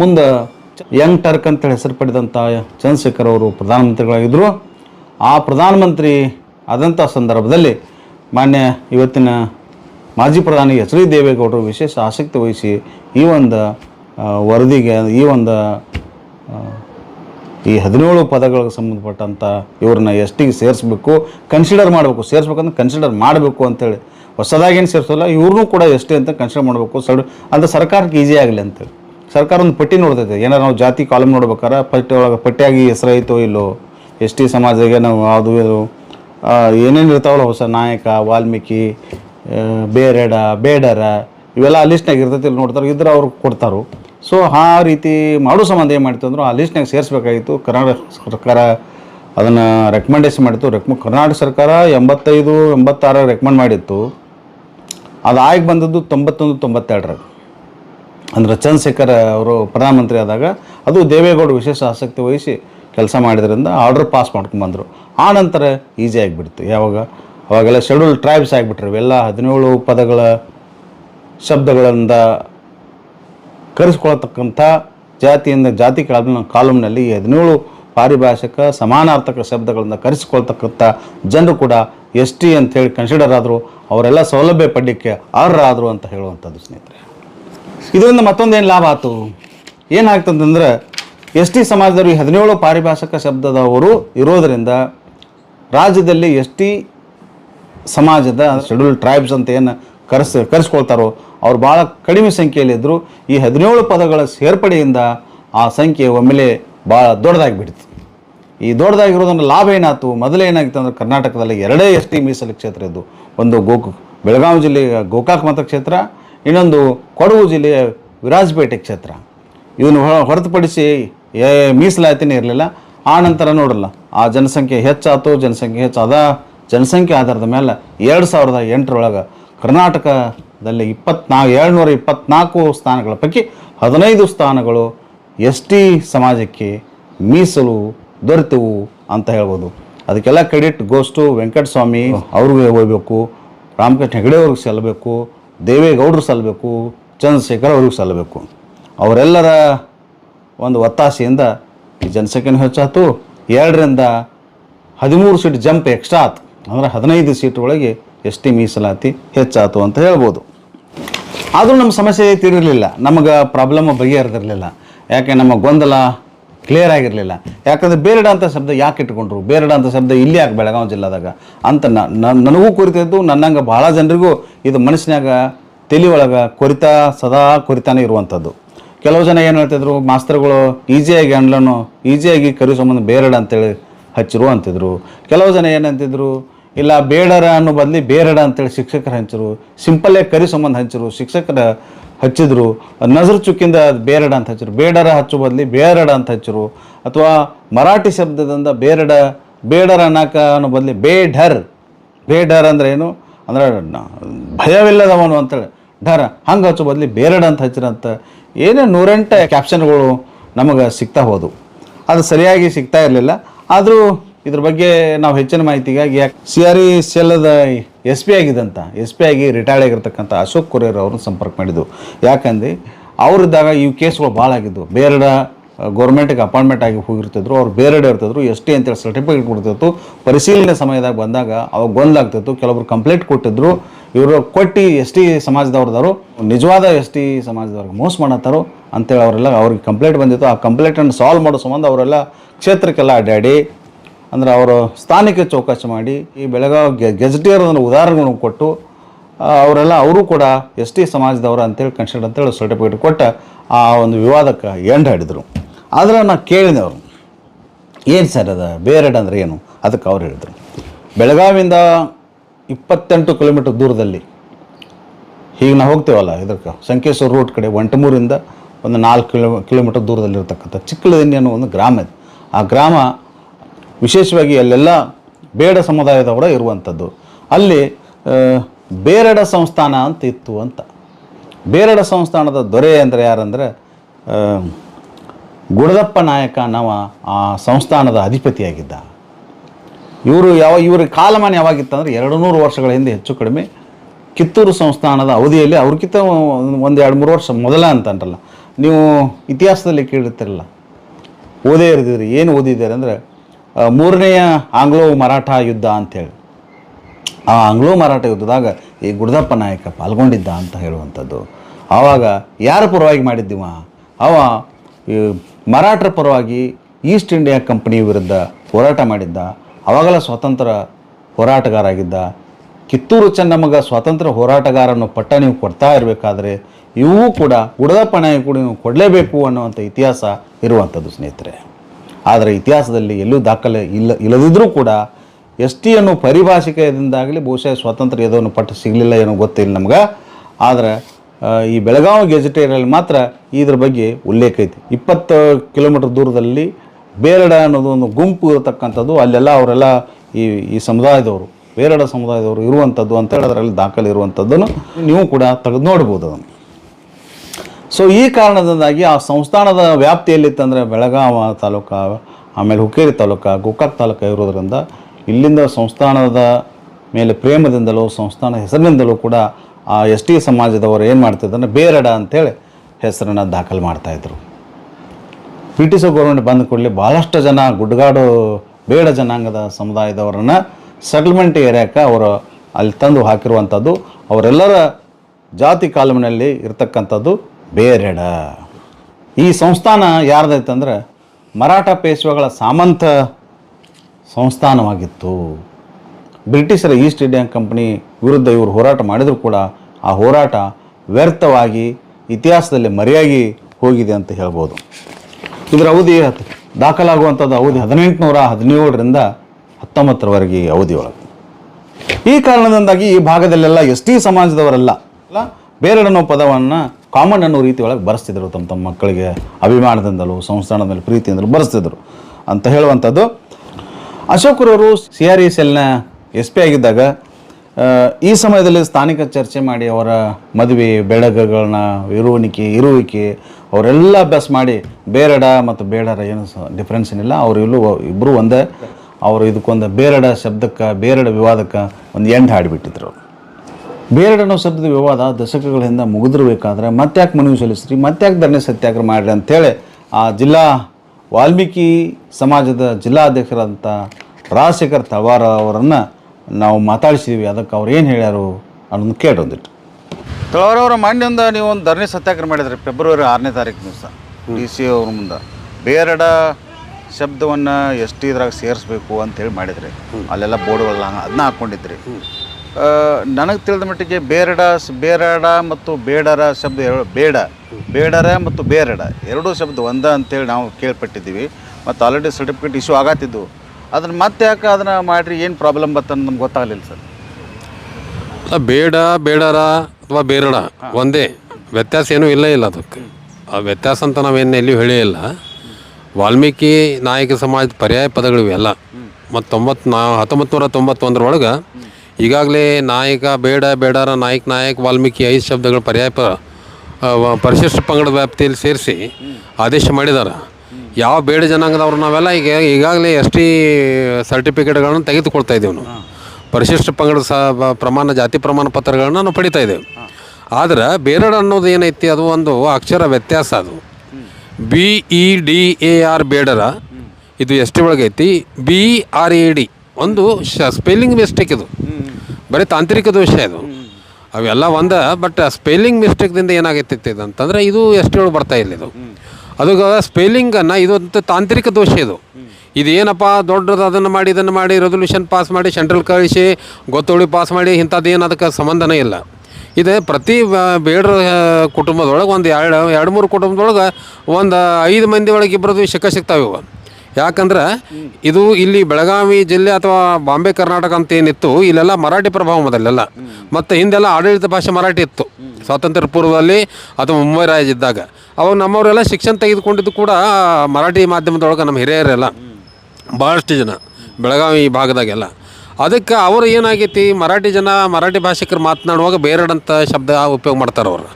ಮುಂದೆ ಯಂಗ್ ಟರ್ಕ್ ಅಂತೇಳಿ ಹೆಸರು ಪಡೆದಂಥ ಚಂದ್ರಶೇಖರ್ ಅವರು ಪ್ರಧಾನಮಂತ್ರಿಗಳಾಗಿದ್ದರು ಆ ಪ್ರಧಾನಮಂತ್ರಿ ಆದಂಥ ಸಂದರ್ಭದಲ್ಲಿ ಮಾನ್ಯ ಇವತ್ತಿನ ಮಾಜಿ ಪ್ರಧಾನಿ ಎಚ್ ಡಿ ದೇವೇಗೌಡರು ವಿಶೇಷ ಆಸಕ್ತಿ ವಹಿಸಿ ಈ ಒಂದು ವರದಿಗೆ, ಈ ಒಂದು ಈ ಹದಿನೇಳು ಪದಗಳಿಗೆ ಸಂಬಂಧಪಟ್ಟಂಥ ಇವ್ರನ್ನ ಎಷ್ಟಿಗೆ ಸೇರಿಸ್ಬೇಕು ಕನ್ಸಿಡರ್ ಮಾಡಬೇಕು. ಸೇರಿಸ್ಬೇಕಂದ್ರೆ ಕನ್ಸಿಡರ್ ಮಾಡಬೇಕು ಅಂತೇಳಿ. ಹೊಸದಾಗೇನು ಸೇರಿಸೋಲ್ಲ ಇವ್ರನ್ನೂ ಕೂಡ ಎಸ್ ಟಿ ಅಂತ ಕನ್ಸಿಡರ್ ಮಾಡಬೇಕು. ಸಡ್, ಅಂದ್ರೆ ಸರ್ಕಾರಕ್ಕೆ ಈಸಿ ಆಗಲಿ ಅಂತೇಳಿ. ಸರ್ಕಾರ ಒಂದು ಪಟ್ಟಿ ನೋಡ್ತೈತೆ. ಏನಾರು ನಾವು ಜಾತಿ ಕಾಲಮ್ ನೋಡ್ಬೇಕಾರೆ, ಪಟ್ಟಿ ಒಳಗೆ ಪಟ್ಟಿಯಾಗಿ ಹೆಸರೈತೋ ಇಲ್ಲೋ ಎಸ್ ಟಿ ಸಮಾಜಕ್ಕೆ ನಾವು ಅದು ಇದು ಏನೇನು ಇರ್ತಾವಲ್ಲ ಹೊಸ ನಾಯಕ, ವಾಲ್ಮೀಕಿ ಬೇರೆಡ, ಬೇಡರ, ಇವೆಲ್ಲ ಲಿಸ್ಟ್ನಾಗ ಇರ್ತೈತಿ ಇಲ್ಲಿ ನೋಡ್ತಾರೆ. ಇದ್ರೆ ಅವ್ರಿಗೆ ಕೊಡ್ತಾರೋ. ಸೊ ಆ ರೀತಿ ಮಾಡೋ ಸಂಬಂಧ ಏನು ಮಾಡ್ತು ಅಂದ್ರೆ ಆ ಲಿಸ್ಟ್ನಾಗ ಸೇರಿಸಬೇಕಾಗಿತ್ತು. ಕರ್ನಾಟಕ ಸರ್ಕಾರ ಅದನ್ನು ರೆಕಮೆಂಡೇಶನ್ ಮಾಡಿತ್ತು. ರೆಕ್ ಕರ್ನಾಟಕ ಸರ್ಕಾರ ಎಂಬತ್ತೈದು ಎಂಬತ್ತಾರ ರೆಕಮೆಂಡ್ ಮಾಡಿತ್ತು. ಅದು ಆಗಿ ಬಂದದ್ದು ತೊಂಬತ್ತೊಂದು ತೊಂಬತ್ತೆರಡರಾಗ ಅಂದರೆ ಚಂದ್ರಶೇಖರ್ ಅವರು ಪ್ರಧಾನಮಂತ್ರಿ ಆದಾಗ ಅದು ದೇವೇಗೌಡ ವಿಶೇಷ ಆಸಕ್ತಿ ವಹಿಸಿ ಕೆಲಸ ಮಾಡಿದ್ರಿಂದ ಆರ್ಡರ್ ಪಾಸ್ ಮಾಡ್ಕೊಂಡ್ಬಂದರು ಆ ನಂತರ ಈಸಿ ಆಗಿಬಿಡ್ತು. ಯಾವಾಗ? ಅವಾಗೆಲ್ಲ ಶೆಡ್ಯೂಲ್ ಟ್ರೈಬ್ಸ್ ಆಗಿಬಿಟ್ರು. ಇವೆಲ್ಲ ಹದಿನೇಳು ಪದಗಳ ಶಬ್ದಗಳಿಂದ ಕರೆಸ್ಕೊಳ್ತಕ್ಕಂಥ ಜಾತಿಯಿಂದ ಜಾತಿ ಕಾಲಮ್ ಕಾಲಮ್ನಲ್ಲಿ ಈ ಹದಿನೇಳು ಪಾರಿಭಾಷಿಕ ಸಮಾನಾರ್ಥಕ ಶಬ್ದಗಳನ್ನು ಕರೆಸಿಕೊಳ್ತಕ್ಕಂಥ ಜನರು ಕೂಡ ಎಸ್ ಟಿ ಅಂತೇಳಿ ಕನ್ಸಿಡರ್ ಆದರು ಅವರೆಲ್ಲ ಸೌಲಭ್ಯ ಪಡಲಿಕ್ಕೆ ಅರ್ಹರಾದರು ಅಂತ ಹೇಳುವಂಥದ್ದು ಸ್ನೇಹಿತರೆ. ಇದರಿಂದ ಮತ್ತೊಂದೇನು ಲಾಭ ಆಯಿತು ಏನಾಗ್ತದಂದ್ರೆ, ಎಸ್ ಟಿ ಸಮಾಜದವರು ಈ ಹದಿನೇಳು ಪಾರಿಭಾಷಿಕ ಶಬ್ದದವರು ಇರೋದರಿಂದ ರಾಜ್ಯದಲ್ಲಿ ಎಸ್ ಟಿ ಸಮಾಜದ ಶೆಡ್ಯೂಲ್ ಟ್ರೈಬ್ಸ್ ಅಂತ ಏನು ಕರೆಸ್, ಕರೆಸ್ಕೊಳ್ತಾರೋ ಅವ್ರು ಭಾಳ ಕಡಿಮೆ ಸಂಖ್ಯೆಯಲ್ಲಿದ್ದರು ಈ ಹದಿನೇಳು ಪದಗಳ ಸೇರ್ಪಡೆಯಿಂದ ಆ ಸಂಖ್ಯೆ ಒಮ್ಮೆಲೆ ಭಾಳ ದೊಡ್ಡದಾಗಿಬಿಡ್ತು. ಈ ದೊಡ್ಡದಾಗಿರೋದನ್ನು ಲಾಭ ಏನಾಯ್ತು? ಮೊದಲೇ ಏನಾಗಿತ್ತು ಅಂದ್ರೆ ಕರ್ನಾಟಕದಲ್ಲಿ ಎರಡೇ ಎಸ್ ಟಿ ಮೀಸಲು ಕ್ಷೇತ್ರ ಇದ್ದು. ಒಂದು ಗೋಕು, ಬೆಳಗಾವಿ ಜಿಲ್ಲೆಯ ಗೋಕಾಕ್ ಮತಕ್ಷೇತ್ರ ಇನ್ನೊಂದು ಕೊಡಗು ಜಿಲ್ಲೆಯ ವಿರಾಜಪೇಟೆ ಕ್ಷೇತ್ರ. ಇವನು ಹೊರತುಪಡಿಸಿ ಏ ಮೀಸಲಾತಿನೇ ಇರಲಿಲ್ಲ. ಆ ನಂತರ ನೋಡಲ್ಲ, ಆ ಜನಸಂಖ್ಯೆ ಹೆಚ್ಚಾಯ್ತು, ಜನಸಂಖ್ಯೆ ಹೆಚ್ಚಾದ, ಜನಸಂಖ್ಯೆ ಆಧಾರದ ಮೇಲೆ ಎರಡು ಸಾವಿರದ ಎಂಟರೊಳಗೆ ಕರ್ನಾಟಕದಲ್ಲಿ ಇಪ್ಪತ್ನಾ ಏಳ್ನೂರ ಇಪ್ಪತ್ನಾಲ್ಕು ಸ್ಥಾನಗಳ ಪೈಕಿ ಹದಿನೈದು ಸ್ಥಾನಗಳು ಎಸ್ ಟಿ ಸಮಾಜಕ್ಕೆ ಮೀಸಲು ದೊರೆತವು ಅಂತ ಹೇಳ್ಬೋದು. ಅದಕ್ಕೆಲ್ಲ ಕ್ರೆಡಿಟ್ ಗೋಸ್ಟು ವೆಂಕಟಸ್ವಾಮಿ ಅವ್ರಿಗೆ ಹೋಗ್ಬೇಕು. ರಾಮಕೃಷ್ಣ ಹೆಗಡೆ ಅವ್ರಿಗೆ ಸಲ್ಲಬೇಕು. ದೇವೇಗೌಡರು ಸಲ್ಲಬೇಕು. ಚಂದ್ರಶೇಖರ್ ಅವ್ರಿಗೆ ಸಲ್ಲಬೇಕು. ಅವರೆಲ್ಲರ ಒಂದು ಒತ್ತಾಸೆಯಿಂದ ಈ ಜನಸಂಖ್ಯೆನೂ ಹೆಚ್ಚಾಯ್ತು. ಎರಡರಿಂದ ಹದಿಮೂರು ಸೀಟ್ ಜಂಪ್ ಎಕ್ಸ್ಟ್ರಾ ಆಯ್ತು. ಅಂದರೆ ಹದಿನೈದು ಸೀಟ್ ಒಳಗೆ ಎಸ್ ಟಿ ಮೀಸಲಾತಿ ಹೆಚ್ಚಾಯ್ತು ಅಂತ ಹೇಳ್ಬೋದು. ಆದರೂ ನಮ್ಮ ಸಮಸ್ಯೆ ತೀರಿರಲಿಲ್ಲ. ನಮಗೆ ಪ್ರಾಬ್ಲಮ್ ಬಗೆಹರಿದಿರಲಿಲ್ಲ ಯಾಕೆ ನಮ್ಮ ಗೊಂದಲ ಕ್ಲಿಯರ್ ಆಗಿರಲಿಲ್ಲ. ಯಾಕಂದರೆ ಬೇರೆಡ ಅಂತ ಶಬ್ದ ಯಾಕೆ ಇಟ್ಕೊಂಡ್ರು? ಬೇರೆಡ ಅಂತ ಶಬ್ದ ಇಲ್ಲಿ ಯಾಕೆ ಬೆಳಗಾವಿ ಜಿಲ್ಲಾದಾಗ? ಅಂತ ನನಗೂ ಕುರಿತಿದ್ದು, ನನ್ನಂಗೆ ಭಾಳ ಜನರಿಗೂ ಇದು ಮನಸ್ಸಿನಾಗ ತಲೆ ಒಳಗೆ ಕೊರಿತ ಸದಾ ಕೊರಿತಾನೆ ಇರುವಂಥದ್ದು ಕೆಲವು ಜನ ಏನು ಹೇಳ್ತಿದ್ರು? ಮಾಸ್ತರ್ಗಳು ಈಸಿಯಾಗಿ ಅನ್ಲನು ಈಸಿಯಾಗಿ ಕರಿ ಸಂಬಂಧ ಬೇರೆಡ ಅಂತೇಳಿ ಹಚ್ಚಿರು ಅಂತಿದ್ರು ಕೆಲವು ಜನ ಏನಂತಿದ್ರು ಇಲ್ಲ, ಬೇಡರ ಅನ್ನೋ ಬದಲಿ ಬೇರೆಡ ಅಂತೇಳಿ ಶಿಕ್ಷಕರು ಹಂಚರು ಸಿಂಪಲ್ಲೇ ಕರಿ ಸಂಬಂಧ ಹಂಚರು, ಶಿಕ್ಷಕರ ಹಚ್ಚಿದ್ರು, ನಜರ್ ಚುಕ್ಕಿಂದ ಬೇರಡ ಅಂತ ಹಚ್ಚರು ಬೇಡರ ಹಚ್ಚು ಬದಲಿ ಬೇರೆಡ ಅಂತ ಹಚ್ಚರು. ಅಥವಾ ಮರಾಠಿ ಶಬ್ದದಿಂದ ಬೇರೆಡ, ಬೇಡರ ಅನ್ನಕ ಅನ್ನೋ ಬದಲಿ ಬೇಡರ್. ಬೇಡರ್ ಅಂದ್ರೆ ಏನು? ಅಂದ್ರೆ ಭಯವಿಲ್ಲದವನು ಅಂತೇಳಿ. ಡರ, ಹಂಗೆ ಹಚ್ಚು ಬದಲಿ ಬೇರೆಡ ಅಂತ ಹಚ್ಚಿರಂತ ಏನೇ ನೂರೆಂಟು ಕ್ಯಾಪ್ಷನ್ಗಳು ನಮಗೆ ಸಿಗ್ತಾ ಹೋದವು ಅದು ಸರಿಯಾಗಿ ಸಿಗ್ತಾ ಇರಲಿಲ್ಲ. ಆದರೂ ಇದ್ರ ಬಗ್ಗೆ ನಾವು ಹೆಚ್ಚಿನ ಮಾಹಿತಿಗಾಗಿ ಸಿ ಆರ್ ಇ ಸೆಲ್ಲದ ಎಸ್ ಪಿ ಆಗಿದ್ದಂಥ ಎಸ್ ಪಿ ಆಗಿ ರಿಟೈರ್ಡ್ ಆಗಿರ್ತಕ್ಕಂಥ ಅಶೋಕ್ ಕುರೇರ್ ಅವ್ರನ್ನ ಸಂಪರ್ಕ ಮಾಡಿದ್ದು. ಯಾಕಂದ್ರೆ ಅವರಿದ್ದಾಗ ಈ ಕೇಸ್ಗಳು ಭಾಳ ಆಗಿದ್ದು ಬೇರೆಡ ಗೌರ್ಮೆಂಟಿಗೆ ಅಪಾಯಿಂಟ್ಮೆಂಟ್ ಆಗಿ ಹೋಗಿರ್ತಿದ್ರು, ಅವ್ರು ಬೇರೆಡೆ ಇರ್ತಿದ್ರು, ಎಸ್ ಟಿ ಅಂತೇಳಿ ಸರ್ಟಿಫಿಕೇಟ್ ಕೊಡ್ತಿತ್ತು. ಪರಿಶೀಲನೆ ಸಮಯದಾಗ ಬಂದಾಗ ಅವಾಗ ಗೊಂದಲಾಗ್ತಿತ್ತು. ಕೆಲವೊಬ್ರು ಕಂಪ್ಲೇಂಟ್ ಕೊಟ್ಟಿದ್ರು. ಇವರು ಕೊಟ್ಟು ಎಸ್ ಟಿ ಸಮಾಜದವ್ರದವರು, ನಿಜವಾದ ಎಸ್ ಟಿ ಸಮಾಜದವ್ರಿಗೆ ಮೋಸ ಮಾಡತ್ತಾರೋ ಅಂತೇಳಿ ಅವರೆಲ್ಲ ಅವ್ರಿಗೆ ಕಂಪ್ಲೇಂಟ್ ಬಂದಿತ್ತು. ಆ ಕಂಪ್ಲೇಂಟನ್ನು ಸಾಲ್ವ್ ಮಾಡೋ ಸಂಬಂಧ ಅವರೆಲ್ಲ ಕ್ಷೇತ್ರಕ್ಕೆಲ್ಲ ಅಡ್ಡಾಡಿ ಅಂದ್ರೆ ಅವರು ಸ್ಥಾನಕ್ಕೆ ಚೌಕಾಶ ಮಾಡಿ ಈ ಬೆಳಗಾವಿ ಗೆಜೆಟಿಯರ್ ಅದನ್ನು ಉದಾಹರಣೆಗಳನ್ನು ಕೊಟ್ಟು ಅವರೆಲ್ಲ ಅವರು ಕೂಡ ಎಸ್ ಟಿ ಸಮಾಜದವರು ಅಂತೇಳಿ ಕನ್ಸಿಡರ್ ಅಂತೇಳಿ ಸರ್ಟಿಫಿಕೇಟ್ ಕೊಟ್ಟ ಆ ಒಂದು ವಿವಾದಕ್ಕೆ ಎಂಡ್ ಹಾಡಿದರು. ಆದರೆ ನಾನು ಕೇಳಿದೆ ಅವರು ಏನು ಸರ್ ಅದು? ಬೇರೆಡ್ ಅಂದರೆ ಏನು? ಅದಕ್ಕೆ ಅವ್ರು ಹೇಳಿದರು. ಬೆಳಗಾವಿಯಿಂದ ಇಪ್ಪತ್ತೆಂಟು ಕಿಲೋಮೀಟರ್ ದೂರದಲ್ಲಿ ಈಗ ನಾವು ಹೋಗ್ತೇವಲ್ಲ ಇದಕ್ಕೆ ಸಂಕೇಶ್ವರ ರೋಡ್ ಕಡೆ, ಒಂಟಮೂರಿಂದ ಒಂದು ನಾಲ್ಕು ಕಿಲೋ ಕಿಲೋಮೀಟರ್ ದೂರದಲ್ಲಿರ್ತಕ್ಕಂಥ ಚಿಕ್ಕಲದಿನ್ನಿ ಅನ್ನೋ ಒಂದು ಗ್ರಾಮ ಇದೆ. ಆ ಗ್ರಾಮ ವಿಶೇಷವಾಗಿ ಅಲ್ಲೆಲ್ಲ ಬೇಡ ಸಮುದಾಯದವರ ಇರುವಂಥದ್ದು. ಅಲ್ಲಿ ಬೇರೆಡ ಸಂಸ್ಥಾನ ಅಂತ ಇತ್ತು ಅಂತ. ಬೇರೆಡ ಸಂಸ್ಥಾನದ ದೊರೆ ಅಂದರೆ ಯಾರಂದರೆ ಗುಡದಪ್ಪ ನಾಯಕ ಅನ್ನವ ಆ ಸಂಸ್ಥಾನದ ಅಧಿಪತಿಯಾಗಿದ್ದ. ಇವರು ಯಾವ, ಇವ್ರ ಕಾಲಮಾನ ಯಾವಾಗಿತ್ತಂದ್ರೆ ಎರಡು ನೂರು ವರ್ಷಗಳ ಹಿಂದೆ ಹೆಚ್ಚು ಕಡಿಮೆ ಕಿತ್ತೂರು ಸಂಸ್ಥಾನದ ಅವಧಿಯಲ್ಲಿ ಅವ್ರಿಗಿಂತ ಒಂದು ಎರಡು ಮೂರು ವರ್ಷ ಮೊದಲ ಅಂತಂದ್ರಲ್ಲ. ನೀವು ಇತಿಹಾಸದಲ್ಲಿ ಕೇಳುತ್ತಿರಲ್ಲ ಓದೇ ಇರ್ದಿದ್ರಿ, ಏನು ಓದಿದ್ದೀರಿ ಅಂದರೆ ಮೂರನೆಯ ಆಂಗ್ಲೋ ಮರಾಠ ಯುದ್ಧ ಅಂಥೇಳಿ ಆ ಆಂಗ್ಲೋ ಮರಾಠ ಯುದ್ಧದಾಗ ಈ ಗುಡದಪ್ಪ ನಾಯಕ ಪಾಲ್ಗೊಂಡಿದ್ದ ಅಂತ ಹೇಳುವಂಥದ್ದು. ಆವಾಗ ಯಾರ ಪರವಾಗಿ ಮಾಡಿದ್ದೀವ? ಅವ ಮರಾಠರ ಪರವಾಗಿ ಈಸ್ಟ್ ಇಂಡಿಯಾ ಕಂಪನಿ ವಿರುದ್ಧ ಹೋರಾಟ ಮಾಡಿದ್ದ. ಅವಾಗೆಲ್ಲ ಸ್ವಾತಂತ್ರ್ಯ ಹೋರಾಟಗಾರ ಆಗಿದ್ದ ಕಿತ್ತೂರು ಚೆನ್ನಮ್ಮಗ ಸ್ವಾತಂತ್ರ್ಯ ಹೋರಾಟಗಾರನ್ನು ಪಟ್ಟ ನೀವು ಕೊಡ್ತಾ ಇರಬೇಕಾದ್ರೆ ಇವೂ ಕೂಡ ಗುಡದಪ್ಪ ನಾಯಕ ಕೂಡ ನೀವು ಕೊಡಲೇಬೇಕು ಅನ್ನುವಂಥ ಇತಿಹಾಸ ಇರುವಂಥದ್ದು ಸ್ನೇಹಿತರೆ. ಆದರೆ ಇತಿಹಾಸದಲ್ಲಿ ಎಲ್ಲೂ ದಾಖಲೆ ಇಲ್ಲ ಇಲ್ಲದಿದ್ದರೂ ಕೂಡ ಎಸ್ ಟಿ ಅನ್ನೋ ಪರಿಭಾಷಿಕದಿಂದಾಗಲಿ ಬಹುಶಃ ಸ್ವಾತಂತ್ರ್ಯ ಯಾವುದನ್ನು ಪಟ್ಟು ಸಿಗಲಿಲ್ಲ ಏನೋ ಗೊತ್ತಿಲ್ಲ ನಮ್ಗೆ. ಆದರೆ ಈ ಬೆಳಗಾವಿ ಗೆಜೆಟೇರಿಯಲ್ಲಿ ಮಾತ್ರ ಇದ್ರ ಬಗ್ಗೆ ಉಲ್ಲೇಖ ಐತಿ. ಇಪ್ಪತ್ತು ಕಿಲೋಮೀಟರ್ ದೂರದಲ್ಲಿ ಬೇರಡ ಅನ್ನೋದು ಒಂದು ಗುಂಪು ಇರತಕ್ಕಂಥದ್ದು, ಅಲ್ಲೆಲ್ಲ ಅವರೆಲ್ಲ ಈ ಈ ಸಮುದಾಯದವರು, ಬೇರಡ ಸಮುದಾಯದವರು ಇರುವಂಥದ್ದು ಅಂತ ಹೇಳಿದ್ರಲ್ಲಿ ದಾಖಲೆ ಇರುವಂಥದ್ದನ್ನು ನೀವು ಕೂಡ ತೆಗೆದು ನೋಡ್ಬೋದು ಅದನ್ನು. ಸೊ ಈ ಕಾರಣದಿಂದಾಗಿ ಆ ಸಂಸ್ಥಾನದ ವ್ಯಾಪ್ತಿಯಲ್ಲಿತ್ತಂದರೆ ಬೆಳಗಾವ ತಾಲೂಕ, ಆಮೇಲೆ ಹುಕ್ಕೇರಿ ತಾಲೂಕ ಗೋಕಾಕ್ ತಾಲೂಕ ಇರೋದರಿಂದ ಇಲ್ಲಿಂದ ಸಂಸ್ಥಾನದ ಮೇಲೆ ಪ್ರೇಮದಿಂದಲೂ, ಸಂಸ್ಥಾನ ಹೆಸರಿನಿಂದಲೂ ಕೂಡ ಆ ಎಸ್ ಟಿ ಸಮಾಜದವರು ಏನು ಮಾಡ್ತಿದ್ದಾರೆ ಬೇರಡ ಅಂಥೇಳಿ ಹೆಸರನ್ನು ದಾಖಲು ಮಾಡ್ತಾಯಿದ್ರು ಬ್ರಿಟಿಷ್ ಗೌರ್ಮೆಂಟ್ ಬಂದ ಕೂಡಲೇ ಭಾಳಷ್ಟು ಜನ ಗುಡ್ಗಾಡು ಬೇಡ ಜನಾಂಗದ ಸಮುದಾಯದವರನ್ನು ಸೆಟಲ್ಮೆಂಟ್ ಏರಿಯಾಕ್ಕೆ ಅವರು ಅಲ್ಲಿ ತಂದು ಹಾಕಿರುವಂಥದ್ದು, ಅವರೆಲ್ಲರ ಜಾತಿ ಕಾಲಮಿನಲ್ಲಿ ಇರ್ತಕ್ಕಂಥದ್ದು ಬೇರೆಡ. ಈ ಸಂಸ್ಥಾನ ಯಾರ್ದೈತಂದ್ರೆ ಮರಾಠ ಪೇಶ್ವೆಗಳ ಸಾಮಂತ ಸಂಸ್ಥಾನವಾಗಿತ್ತು. ಬ್ರಿಟಿಷರ ಈಸ್ಟ್ ಇಂಡಿಯಾ ಕಂಪನಿ ವಿರುದ್ಧ ಇವರು ಹೋರಾಟ ಮಾಡಿದರೂ ಕೂಡ ಆ ಹೋರಾಟ ವ್ಯರ್ಥವಾಗಿ ಇತಿಹಾಸದಲ್ಲಿ ಮರೆಯಾಗಿ ಹೋಗಿದೆ ಅಂತ ಹೇಳ್ಬೋದು. ಇದರ ಅವಧಿ ದಾಖಲಾಗುವಂಥದ್ದು ಅವಧಿ ಹದಿನೆಂಟುನೂರ ಹದಿನೇಳರಿಂದ ಹತ್ತೊಂಬತ್ತರವರೆಗೆ ಅವಧಿಯೊಳಗೆ ಈ ಕಾರಣದಿಂದಾಗಿ ಈ ಭಾಗದಲ್ಲೆಲ್ಲ ಎಸ್ ಟಿ ಸಮಾಜದವರೆಲ್ಲ, ಅಲ್ಲ? ಬೇರೆಡನ್ನೋ ಪದವನ್ನು ಕಾಮನ್ ಅನ್ನೋ ರೀತಿ ಒಳಗೆ ಬರೆಸ್ತಿದ್ರು ತಮ್ಮ ತಮ್ಮ ಮಕ್ಕಳಿಗೆ ಅಭಿಮಾನದಿಂದಲೂ ಸಂಸ್ಥಾನದ ಪ್ರೀತಿಯಿಂದಲೂ ಬರೆಸ್ತಿದ್ರು ಅಂತ ಹೇಳುವಂಥದ್ದು. ಅಶೋಕರವರು ಸಿ ಆರ್ ಇ ಸೆಲ್ನ ಎಸ್ ಪಿ ಆಗಿದ್ದಾಗ ಈ ಸಮಯದಲ್ಲಿ ಸ್ಥಾನಿಕ ಚರ್ಚೆ ಮಾಡಿ ಅವರ ಮದುವೆ, ಬೆಳಗುಗಳನ್ನ ಇರುವಣಿಕೆ, ಇರುವಿಕೆ, ಅವರೆಲ್ಲ ಅಭ್ಯಾಸ ಮಾಡಿ, ಬೇರೆಡ ಮತ್ತು ಬೇಡರ ಏನು ಡಿಫ್ರೆನ್ಸ್ ಏನಿಲ್ಲ, ಅವರು ಇಲ್ಲೂ ಇಬ್ಬರು ಒಂದೇ. ಅವರು ಇದಕ್ಕೊಂದು ಬೇರೆಡ ಶಬ್ದಕ್ಕೆ, ಬೇರೆಡ ವಿವಾದಕ್ಕೆ ಒಂದು ಎಂಡ್ ಹಾಡಿಬಿಟ್ಟಿದ್ರು. ಬೇರೆಡ ಅನ್ನೋ ಶಬ್ದದ ವಿವಾದ ದಶಕಗಳಿಂದ ಮುಗಿದಿರಬೇಕಾದ್ರೆ ಮತ್ತ್ಯಾಕೆ ಮನವಿ ಸಲ್ಲಿಸ್ರಿ ಮತ್ತ್ಯಾಕೆ ಧರಣಿ ಸತ್ಯಾಗ್ರಹ ಮಾಡಿರಿ ಅಂಥೇಳಿ ಆ ಜಿಲ್ಲಾ ವಾಲ್ಮೀಕಿ ಸಮಾಜದ ಜಿಲ್ಲಾಧ್ಯಕ್ಷರಾದಂಥ ರಾಜಶೇಖರ್ ತವಾರ ಅವರನ್ನು ನಾವು ಮಾತಾಡಿಸಿದ್ವಿ. ಅದಕ್ಕೆ ಅವ್ರು ಏನು ಹೇಳ್ಯಾರು ಅನ್ನೋದು ಕೇಳೊಂದಿಟ್ಟು ತಳವಾರ ಅವರ ಮಾನ್ಯಂದ ನೀವು ಒಂದು ಧರಣಿ ಸತ್ಯಾಗ್ರಹ ಮಾಡಿದ್ರಿ ಫೆಬ್ರವರಿ ಆರನೇ ತಾರೀಕು ದಿವಸ. ಡಿ ಸಿ ಅವ್ರ ಮುಂದೆ. ಬೇರೆಡ ಶಬ್ದವನ್ನು ಎಷ್ಟು ಇದ್ರಾಗ ಸೇರಿಸ್ಬೇಕು ಅಂತೇಳಿ ಮಾಡಿದ್ರಿ. ಅಲ್ಲೆಲ್ಲ ಬೋರ್ಡ್ಗಳನ್ನ ಅದನ್ನ ಹಾಕ್ಕೊಂಡಿದ್ರಿ ನನಗೆ ತಿಳಿದ ಮಟ್ಟಿಗೆ ಬೇರಡ ಬೇರಡ ಮತ್ತು ಬೇಡರ ಶಬ್ದ ಎರಡು ಬೇಡ. ಬೇಡರ ಮತ್ತು ಬೇರಡ. ಎರಡೂ ಶಬ್ದ ಒಂದ ಅಂತೇಳಿ ನಾವು ಕೇಳ್ಪಟ್ಟಿದ್ದೀವಿ. ಮತ್ತು ಆಲ್ರೆಡಿ ಸರ್ಟಿಫಿಕೇಟ್ ಇಶ್ಯೂ ಆಗತ್ತಿದ್ದು. ಅದನ್ನ ಮತ್ತೆ ಯಾಕೆ ಅದನ್ನು ಮಾಡಿರಿ? ಏನು ಪ್ರಾಬ್ಲಮ್ ಬರ್ತಂದು ನಮ್ಗೆ ಗೊತ್ತಾಗಲಿಲ್ಲ ಸರ್. ಬೇಡ ಬೇಡರ ಅಥವಾ ಬೇರಡ ಒಂದೇ. ವ್ಯತ್ಯಾಸ ಏನೂ ಇಲ್ಲ ಇಲ್ಲ ಅದಕ್ಕೆ. ಆ ವ್ಯತ್ಯಾಸ ಅಂತ ನಾವೇನು ಎಲ್ಲಿಯೂ ಹೇಳೇ ಇಲ್ಲ. ವಾಲ್ಮೀಕಿ ನಾಯಕ ಸಮಾಜದ ಪರ್ಯಾಯ ಪದಗಳಿವೆಲ್ಲ ಮತ್ತು ತೊಂಬತ್ತು ನಾ ಹತ್ತೊಂಬತ್ತು ನೂರ ತೊಂಬತ್ತೊಂದರೊಳಗೆ ಈಗಾಗಲೇ ನಾಯಕ, ಬೇಡ, ಬೇಡರ ನಾಯಕ, ನಾಯಕ್, ವಾಲ್ಮೀಕಿ ಐದು ಶಬ್ದಗಳು ಪರ್ಯಾಯ ಪರಿಶಿಷ್ಟ ಪಂಗಡ ವ್ಯಾಪ್ತಿಯಲ್ಲಿ ಸೇರಿಸಿ ಆದೇಶ ಮಾಡಿದ್ದಾರೆ. ಯಾವ ಬೇಡ ಜನಾಂಗದವ್ರು ನಾವೆಲ್ಲ ಈಗ, ಈಗಾಗಲೇ ಎಸ್ ಟಿ ಸರ್ಟಿಫಿಕೇಟ್ಗಳನ್ನು ತೆಗೆದುಕೊಳ್ತಾ ಇದ್ದೇವೆ ನಾವು. ಪರಿಶಿಷ್ಟ ಪಂಗಡ ಸ ಪ್ರಮಾಣ, ಜಾತಿ ಪ್ರಮಾಣ ಪತ್ರಗಳನ್ನು ನಾವು ಪಡಿತಾ ಇದ್ದೇವೆ. ಆದ್ರೆ ಬೇರೆಡ ಅನ್ನೋದು ಏನೈತಿ, ಅದು ಒಂದು ಅಕ್ಷರ ವ್ಯತ್ಯಾಸ ಅದು. B, E, D, A, R, ಬೇಡರ, ಇದು ಎಸ್ ಟಿ ಒಳಗೈತಿ, ಬಿ, ಆರ್, ಎ, ಡಿ. ಒಂದು ಸ್ಪೆಲ್ಲಿಂಗ್ ಮಿಸ್ಟೇಕ್ ಇದು. ಬರೀ ತಾಂತ್ರಿಕ ದೋಷ ಇದು. ಅವೆಲ್ಲ ಒಂದ ಬಟ್ ಸ್ಪೆಲ್ಲಿಂಗ್ ಮಿಸ್ಟೇಕ್ದಿಂದ ಏನಾಗೈತಿ ಇದು ಅಂತಂದ್ರೆ ಇದು ಎಷ್ಟು ಹೇಳಿ ಬರ್ತಾ ಇಲ್ಲ ಇದು. ಅದು ಸ್ಪೆಲ್ಲಿಂಗನ್ನು ಇದು ಅಂತ ತಾಂತ್ರಿಕ ದೋಷ ಇದು. ಇದೇನಪ್ಪ ದೊಡ್ಡದು ಅದನ್ನು ಮಾಡಿ, ಇದನ್ನು ಮಾಡಿ ರೆಸೊಲ್ಯೂಷನ್ ಪಾಸ್ ಮಾಡಿ ಸೆಂಟ್ರಲ್ ಕಳಿಸಿ ಗೊತ್ತೋಳಿ ಪಾಸ್ ಮಾಡಿ ಇಂಥದ್ದೇನು ಅದಕ್ಕೆ ಸಂಬಂಧನೇ ಇಲ್ಲ. ಇದು ಪ್ರತಿ ಬೇಡ್ರ ಕುಟುಂಬದೊಳಗೆ ಒಂದು ಎರಡು ಎರಡು ಮೂರು ಕುಟುಂಬದೊಳಗೆ ಒಂದು ಐದು ಮಂದಿ ಒಳಗೆ ಇಬ್ಬರದು ಶಿಕ್ಕ ಸಿಗ್ತಾವೆ ಇವು. ಯಾಕಂದ್ರೆ ಇದು ಇಲ್ಲಿ ಬೆಳಗಾವಿ ಜಿಲ್ಲೆ ಅಥವಾ ಬಾಂಬೆ ಕರ್ನಾಟಕ ಅಂತ ಏನಿತ್ತು, ಇಲ್ಲೆಲ್ಲ ಮರಾಠಿ ಪ್ರಭಾವ ಮೊದಲೆಲ್ಲ. ಮತ್ತು ಹಿಂದೆಲ್ಲ ಆಡಳಿತ ಭಾಷೆ ಮರಾಠಿ ಇತ್ತು. ಸ್ವಾತಂತ್ರ್ಯ ಪೂರ್ವದಲ್ಲಿ ಅಥವಾ ಮುಂಬೈ ರಾಜ್ಯ ಇದ್ದಾಗ. ಅವಾಗ ನಮ್ಮವರೆಲ್ಲ ಶಿಕ್ಷಣ ತೆಗೆದುಕೊಂಡಿದ್ದು ಕೂಡ ಮರಾಠಿ ಮಾಧ್ಯಮದೊಳಗೆ ನಮ್ಮ ಹಿರಿಯರೆಲ್ಲ. ಭಾಳಷ್ಟು ಜನ, ಬೆಳಗಾವಿ ಭಾಗದಾಗೆಲ್ಲ. ಅದಕ್ಕೆ ಅವರು ಏನಾಗೈತಿ, ಮರಾಠಿ ಜನ ಮರಾಠಿ ಭಾಷಿಕರು ಮಾತನಾಡುವಾಗ ಬೇರೆಡಂಥ ಶಬ್ದ ಉಪಯೋಗ ಮಾಡ್ತಾರೆ ಅವರು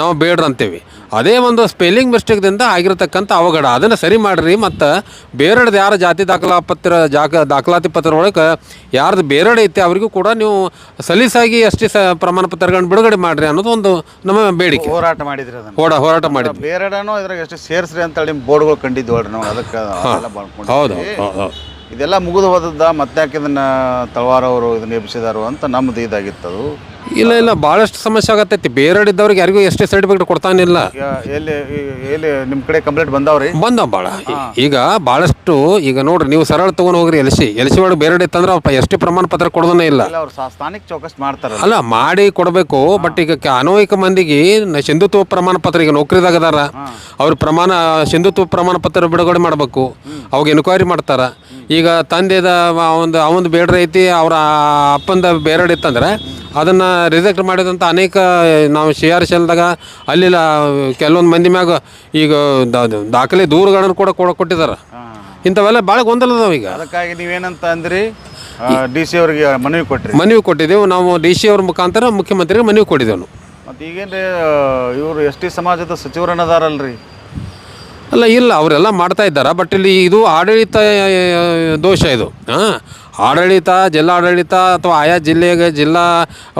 ನಾವು ಬೇಡ್ರ ಅಂತೇವಿ ಅದೇ ಒಂದು ಸ್ಪೆಲ್ಲಿಂಗ್ ಮಿಸ್ಟೇಕ್ದಿಂದ ಆಗಿರತಕ್ಕಂಥ ಅವಘಡ. ಅದನ್ನು ಸರಿ ಮಾಡಿರಿ ಮತ್ತು ಬೇರೆಡ್ದು ಯಾರ ಜಾತಿ ದಾಖಲಾ ಪತ್ರ ಜಾಕ ದಾಖಲಾತಿ ಪತ್ರ ಒಳಗೆ ಯಾರ್ದು ಬೇರೆಡೆ ಐತೆ ಅವರಿಗೂ ಕೂಡ ನೀವು ಸಲೀಸಾಗಿ ಅಷ್ಟೇ ಸ ಪ್ರಮಾಣ ಪತ್ರಗಳನ್ನ ಬಿಡುಗಡೆ ಮಾಡಿರಿ ಅನ್ನೋದು ಒಂದು ನಮ್ಮ ಬೇಡಿಕೆ. ಹೋರಾಟ ಮಾಡಿದ್ರಿ ಅದನ್ನ. ಹೋಡ ಹೋರಾಟ ಮಾಡಿದ್ವಿ ಬೇರೆಡನೋ ಇದ್ರಾಗ ಎಷ್ಟು ಸೇರಿಸ್ರಿ ಅಂತೇಳಿ ನಿಮ್ಮ ಬೋರ್ಡ್ಗಳು ಕಂಡಿದ್ವಿ ನಾವು ಅದಕ್ಕೆ ಅದೆಲ್ಲ. ಹೌದು ಹೌದು ಹೌದು. ಇದೆಲ್ಲ ಮುಗಿದು ಹೋದದ್ದ ಮತ್ತೆ ಯಾಕೆ ಇದನ್ನ ತಳವಾರ ಅವರು ಇದನ್ನ ಎಬ್ಸಿದಾರು ಅಂತ ನಮ್ದು ಇದಾಗಿತ್ತು ಅದು. ಇಲ್ಲ ಇಲ್ಲ ಭಾಳಷ್ಟು ಸಮಸ್ಯೆ ಆಗತ್ತೈತಿ. ಬೇರೆಡಿದ್ದವ್ರಿಗೆ ಯಾರಿಗೂ ಎಷ್ಟೇ ಸರ್ಟಿಫಿಕೇಟ್ ಕೊಡ್ತಾನಿಲ್ಲ. ಈಗ ಎಲ್ಲಿ ಎಲ್ಲಿ ನಿಮ್ಮ ಕಡೆ ಕಂಪ್ಲೇಂಟ್ ಬಂದಾವ್ರಿ? ಬಂದ ಭಾಳ ಈಗ ಭಾಳಷ್ಟು ಈಗ ನೋಡ್ರಿ ನೀವು ಸರಳ ತಗೊಂಡು ಹೋಗ್ರಿ ಎಲ್ಸಿ ಎಲ್ಸಿ ಒಳಗೆ ಬೇರೆ ಇತ್ತಂದ್ರೆ ಅವ್ರ ಎಷ್ಟು ಪ್ರಮಾಣ ಪತ್ರ ಕೊಡೋದೇ ಇಲ್ಲ. ಇಲ್ಲ ಅವ್ರು ಸಾ- ಸ್ಥಾನಿಕ ಚೌಕಸ್ ಮಾಡ್ತಾರಲ್ಲ ಅಲ್ಲ ಮಾಡಿ ಕೊಡಬೇಕು ಬಟ್ ಈಗ ಕ- ಅನವಯಿಕ ಮಂದಿಗೆ ನ- ಸಿಂಧುತ್ವ ಪ್ರಮಾಣ ಪತ್ರ ಈಗ ನೌಕರಿದಾಗ ಅದಾರ ಅವ್ರ ಪ್ರಮಾಣ ಸಿಂಧುತ್ವ ಪ್ರಮಾಣ ಪತ್ರ ಬಿಡುಗಡೆ ಮಾಡಬೇಕು. ಅವಾಗ ಎನ್ಕ್ವೈರಿ ಮಾಡ್ತಾರ. ಈಗ ತಂದೆದ ಒಂದು ಅವಂದು ಬೇಡ್ರ ಐತಿ ಅವ್ರ ಅಪ್ಪಂದ ಬೇರೆಡ್ ಇತ್ತಂದ್ರೆ ಅದನ್ನು ರಿಜೆಕ್ಟ್ ಮಾಡಿದಂಥ ಅನೇಕ ನಾವು ಸಿ ಆರ್ ಶೆಲ್ದಾಗ ಅಲ್ಲಿ ಕೆಲವೊಂದು ಮಂದಿ ಮ್ಯಾಗ ಈಗ ದಾಖಲೆ ದೂರುಗಳನ್ನು ಕೂಡ ಕೊಡ ಕೊಟ್ಟಿದ್ದಾರೆ ಇಂಥವೆಲ್ಲ ಭಾಳ ಗೊಂದಲ ಅದಾವ ಈಗ. ಅದಕ್ಕಾಗಿ ನೀವೇನಂತ ಅಂದ್ರಿ ಡಿ ಸಿ ಅವರಿಗೆ ಮನವಿ ಕೊಟ್ಟಿರಿ ಮನವಿ ಕೊಟ್ಟಿದ್ದೆವು ನಾವು ಡಿ ಸಿ ಅವ್ರ ಮುಖಾಂತರ ಮುಖ್ಯಮಂತ್ರಿಗೆ ಮನವಿ ಕೊಟ್ಟಿದ್ದೆವು ನಾವು. ಈಗೇನು ಇವರು ಎಸ್ ಟಿ ಸಮಾಜದ ಸಚಿವರನ್ನದಾರಲ್ರಿ ಅಲ್ಲ ಇಲ್ಲ ಅವರೆಲ್ಲ ಮಾಡ್ತಾ ಇದ್ದಾರೆ ಬಟ್ ಇಲ್ಲಿ ಇದು ಆಡಳಿತ ದೋಷ ಇದು. ಹಾಂ. ಆಡಳಿತ ಜಿಲ್ಲಾಡಳಿತ ಅಥವಾ ಆಯಾ ಜಿಲ್ಲೆಗೆ ಜಿಲ್ಲಾ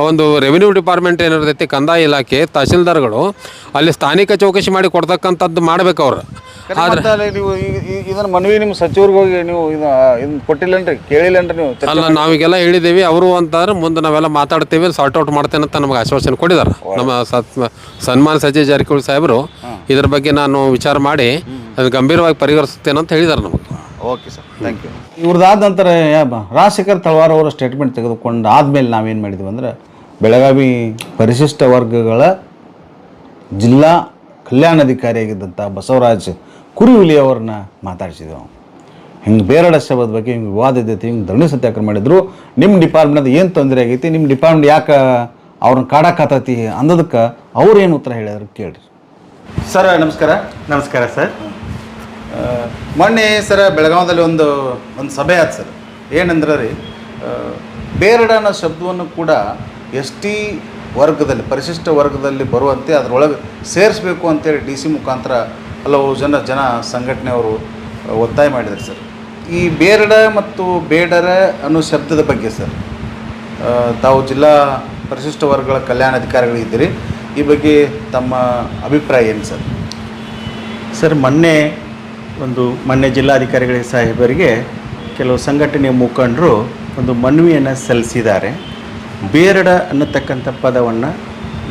ಒಂದು ರೆವಿನ್ಯೂ ಡಿಪಾರ್ಟ್ಮೆಂಟ್ ಏನಿರ್ತೈತಿ ಕಂದಾಯ ಇಲಾಖೆ ತಹಸೀಲ್ದಾರ್ಗಳು ಅಲ್ಲಿ ಸ್ಥಾನಿಕ ಚೌಕಸಿ ಮಾಡಿ ಕೊಡ್ತಕ್ಕಂಥದ್ದು ಮಾಡ್ಬೇಕು ಅವ್ರು. ಆದ್ರೆ ನೀವು ಇದನ್ನ ಮನವಿ ನಿಮ್ಮ ಸಚಿವರಿಗೆ ಹೋಗಿ ನೀವು ಇದು ಇದನ್ನ ಕೊಟ್ಟಿಲ್ಲನ್ರಿ? ಕೇಳಿಲ್ಲನ್ರಿ ನೀವು ಅಲ್ಲ ನಾವೀಗೆಲ್ಲ ಹೇಳಿದ್ದೀವಿ ಅವರು ಅಂತಂದ್ರೆ ಮುಂದೆ ನಾವೆಲ್ಲ ಮಾತಾಡ್ತೀವಿ ಸಾರ್ಟ್ ಔಟ್ ಮಾಡ್ತೇನೆ ಅಂತ ನಮ್ಗೆ ಆಶ್ವಾಸನೆ ಕೊಟ್ಟಿದ್ದಾರೆ ನಮ್ಮ ಸತ್ ಸನ್ಮಾನ ಸಚಿವ ಜಾರಕಿಹೊಳಿ ಸಾಹೇಬರು ಇದ್ರ ಬಗ್ಗೆ ನಾನು ವಿಚಾರ ಮಾಡಿ ಅದು ಗಂಭೀರವಾಗಿ ಪರಿಹರಿಸುತ್ತೇನೆ ಅಂತ ಹೇಳಿದ್ದಾರೆ ನಮಗೆ. ಓಕೆ ಸರ್ ಥ್ಯಾಂಕ್ ಯು ಇವ್ರದ್ದಾದ ನಂತರ ರಾಜಶೇಖರ್ ತಳವಾರ್ ಅವರ ಸ್ಟೇಟ್ಮೆಂಟ್ ತೆಗೆದುಕೊಂಡು ಆದಮೇಲೆ ನಾವೇನು ಮಾಡಿದ್ವಿ ಅಂದ್ರೆ ಬೆಳಗಾವಿ ಪರಿಶಿಷ್ಟ ವರ್ಗಗಳ ಜಿಲ್ಲಾ ಕಲ್ಯಾಣಾಧಿಕಾರಿಯಾಗಿದ್ದಂಥ ಬಸವರಾಜ್ ಕುರಿಹುಲಿ ಅವ್ರನ್ನ ಮಾತಾಡಿಸಿದೆವು. ಹಿಂಗೆ ಬೇರೆಡ ಶಬ್ದದ ಬಗ್ಗೆ ಹಿಂಗೆ ವಿವಾದ ಇದ್ದೈತಿ ಹಿಂಗೆ ಧರಣಿ ಸತ್ಯಾಗ್ರಹ ಮಾಡಿದ್ರು. ನಿಮ್ಮ ಡಿಪಾರ್ಟ್ಮೆಂಟ್ ಏನು ತೊಂದರೆ ಆಗೈತಿ ನಿಮ್ಮ ಡಿಪಾರ್ಟ್ಮೆಂಟ್ ಯಾಕೆ ಅವ್ರನ್ನ ಕಾಡಾಕತ್ತೈತಿ ಅಂದದಕ್ಕೆ ಅವ್ರು ಏನು ಉತ್ತರ ಹೇಳಿದ್ರು ಕೇಳಿರಿ. ಸರ್ ನಮಸ್ಕಾರ. ನಮಸ್ಕಾರ ಸರ್. ಮೊನ್ನೆ ಸರ ಬೆಳಗಾವದಲ್ಲಿ ಒಂದು ಒಂದು ಸಭೆ ಆಯ್ತು ಸರ್. ಏನಂದ್ರೆ ರೀ ಬೇರಡ ಅನ್ನೋ ಶಬ್ದವನ್ನು ಕೂಡ ಎಸ್ ಟಿ ವರ್ಗದಲ್ಲಿ, ಪರಿಶಿಷ್ಟ ವರ್ಗದಲ್ಲಿ ಬರುವಂತೆ ಅದರೊಳಗೆ ಸೇರಿಸ್ಬೇಕು ಅಂತೇಳಿ ಡಿ ಸಿ ಮುಖಾಂತರ ಹಲವು ಜನ ಜನ ಸಂಘಟನೆಯವರು ಒತ್ತಾಯ ಮಾಡಿದ್ರು ಸರ್. ಈ ಬೇರಡ ಮತ್ತು ಬೇಡರ ಅನ್ನೋ ಶಬ್ದದ ಬಗ್ಗೆ ಸರ್ ತಾವು ಜಿಲ್ಲಾ ಪರಿಶಿಷ್ಟ ವರ್ಗಗಳ ಕಲ್ಯಾಣ ಕಲ್ಯಾಣಾಧಿಕಾರಿಗಳಿದ್ದೀರಿ ಈ ಬಗ್ಗೆ ತಮ್ಮ ಅಭಿಪ್ರಾಯ ಏನು ಸರ್? ಸರ್, ಮೊನ್ನೆ ಒಂದು ಮೊನ್ನೆ ಜಿಲ್ಲಾಧಿಕಾರಿಗಳ ಸಾಹೇಬರಿಗೆ ಕೆಲವು ಸಂಘಟನೆಯ ಮುಖಂಡರು ಒಂದು ಮನವಿಯನ್ನು ಸಲ್ಲಿಸಿದ್ದಾರೆ. ಬೇರಡ ಅನ್ನತಕ್ಕಂಥ ಪದವನ್ನು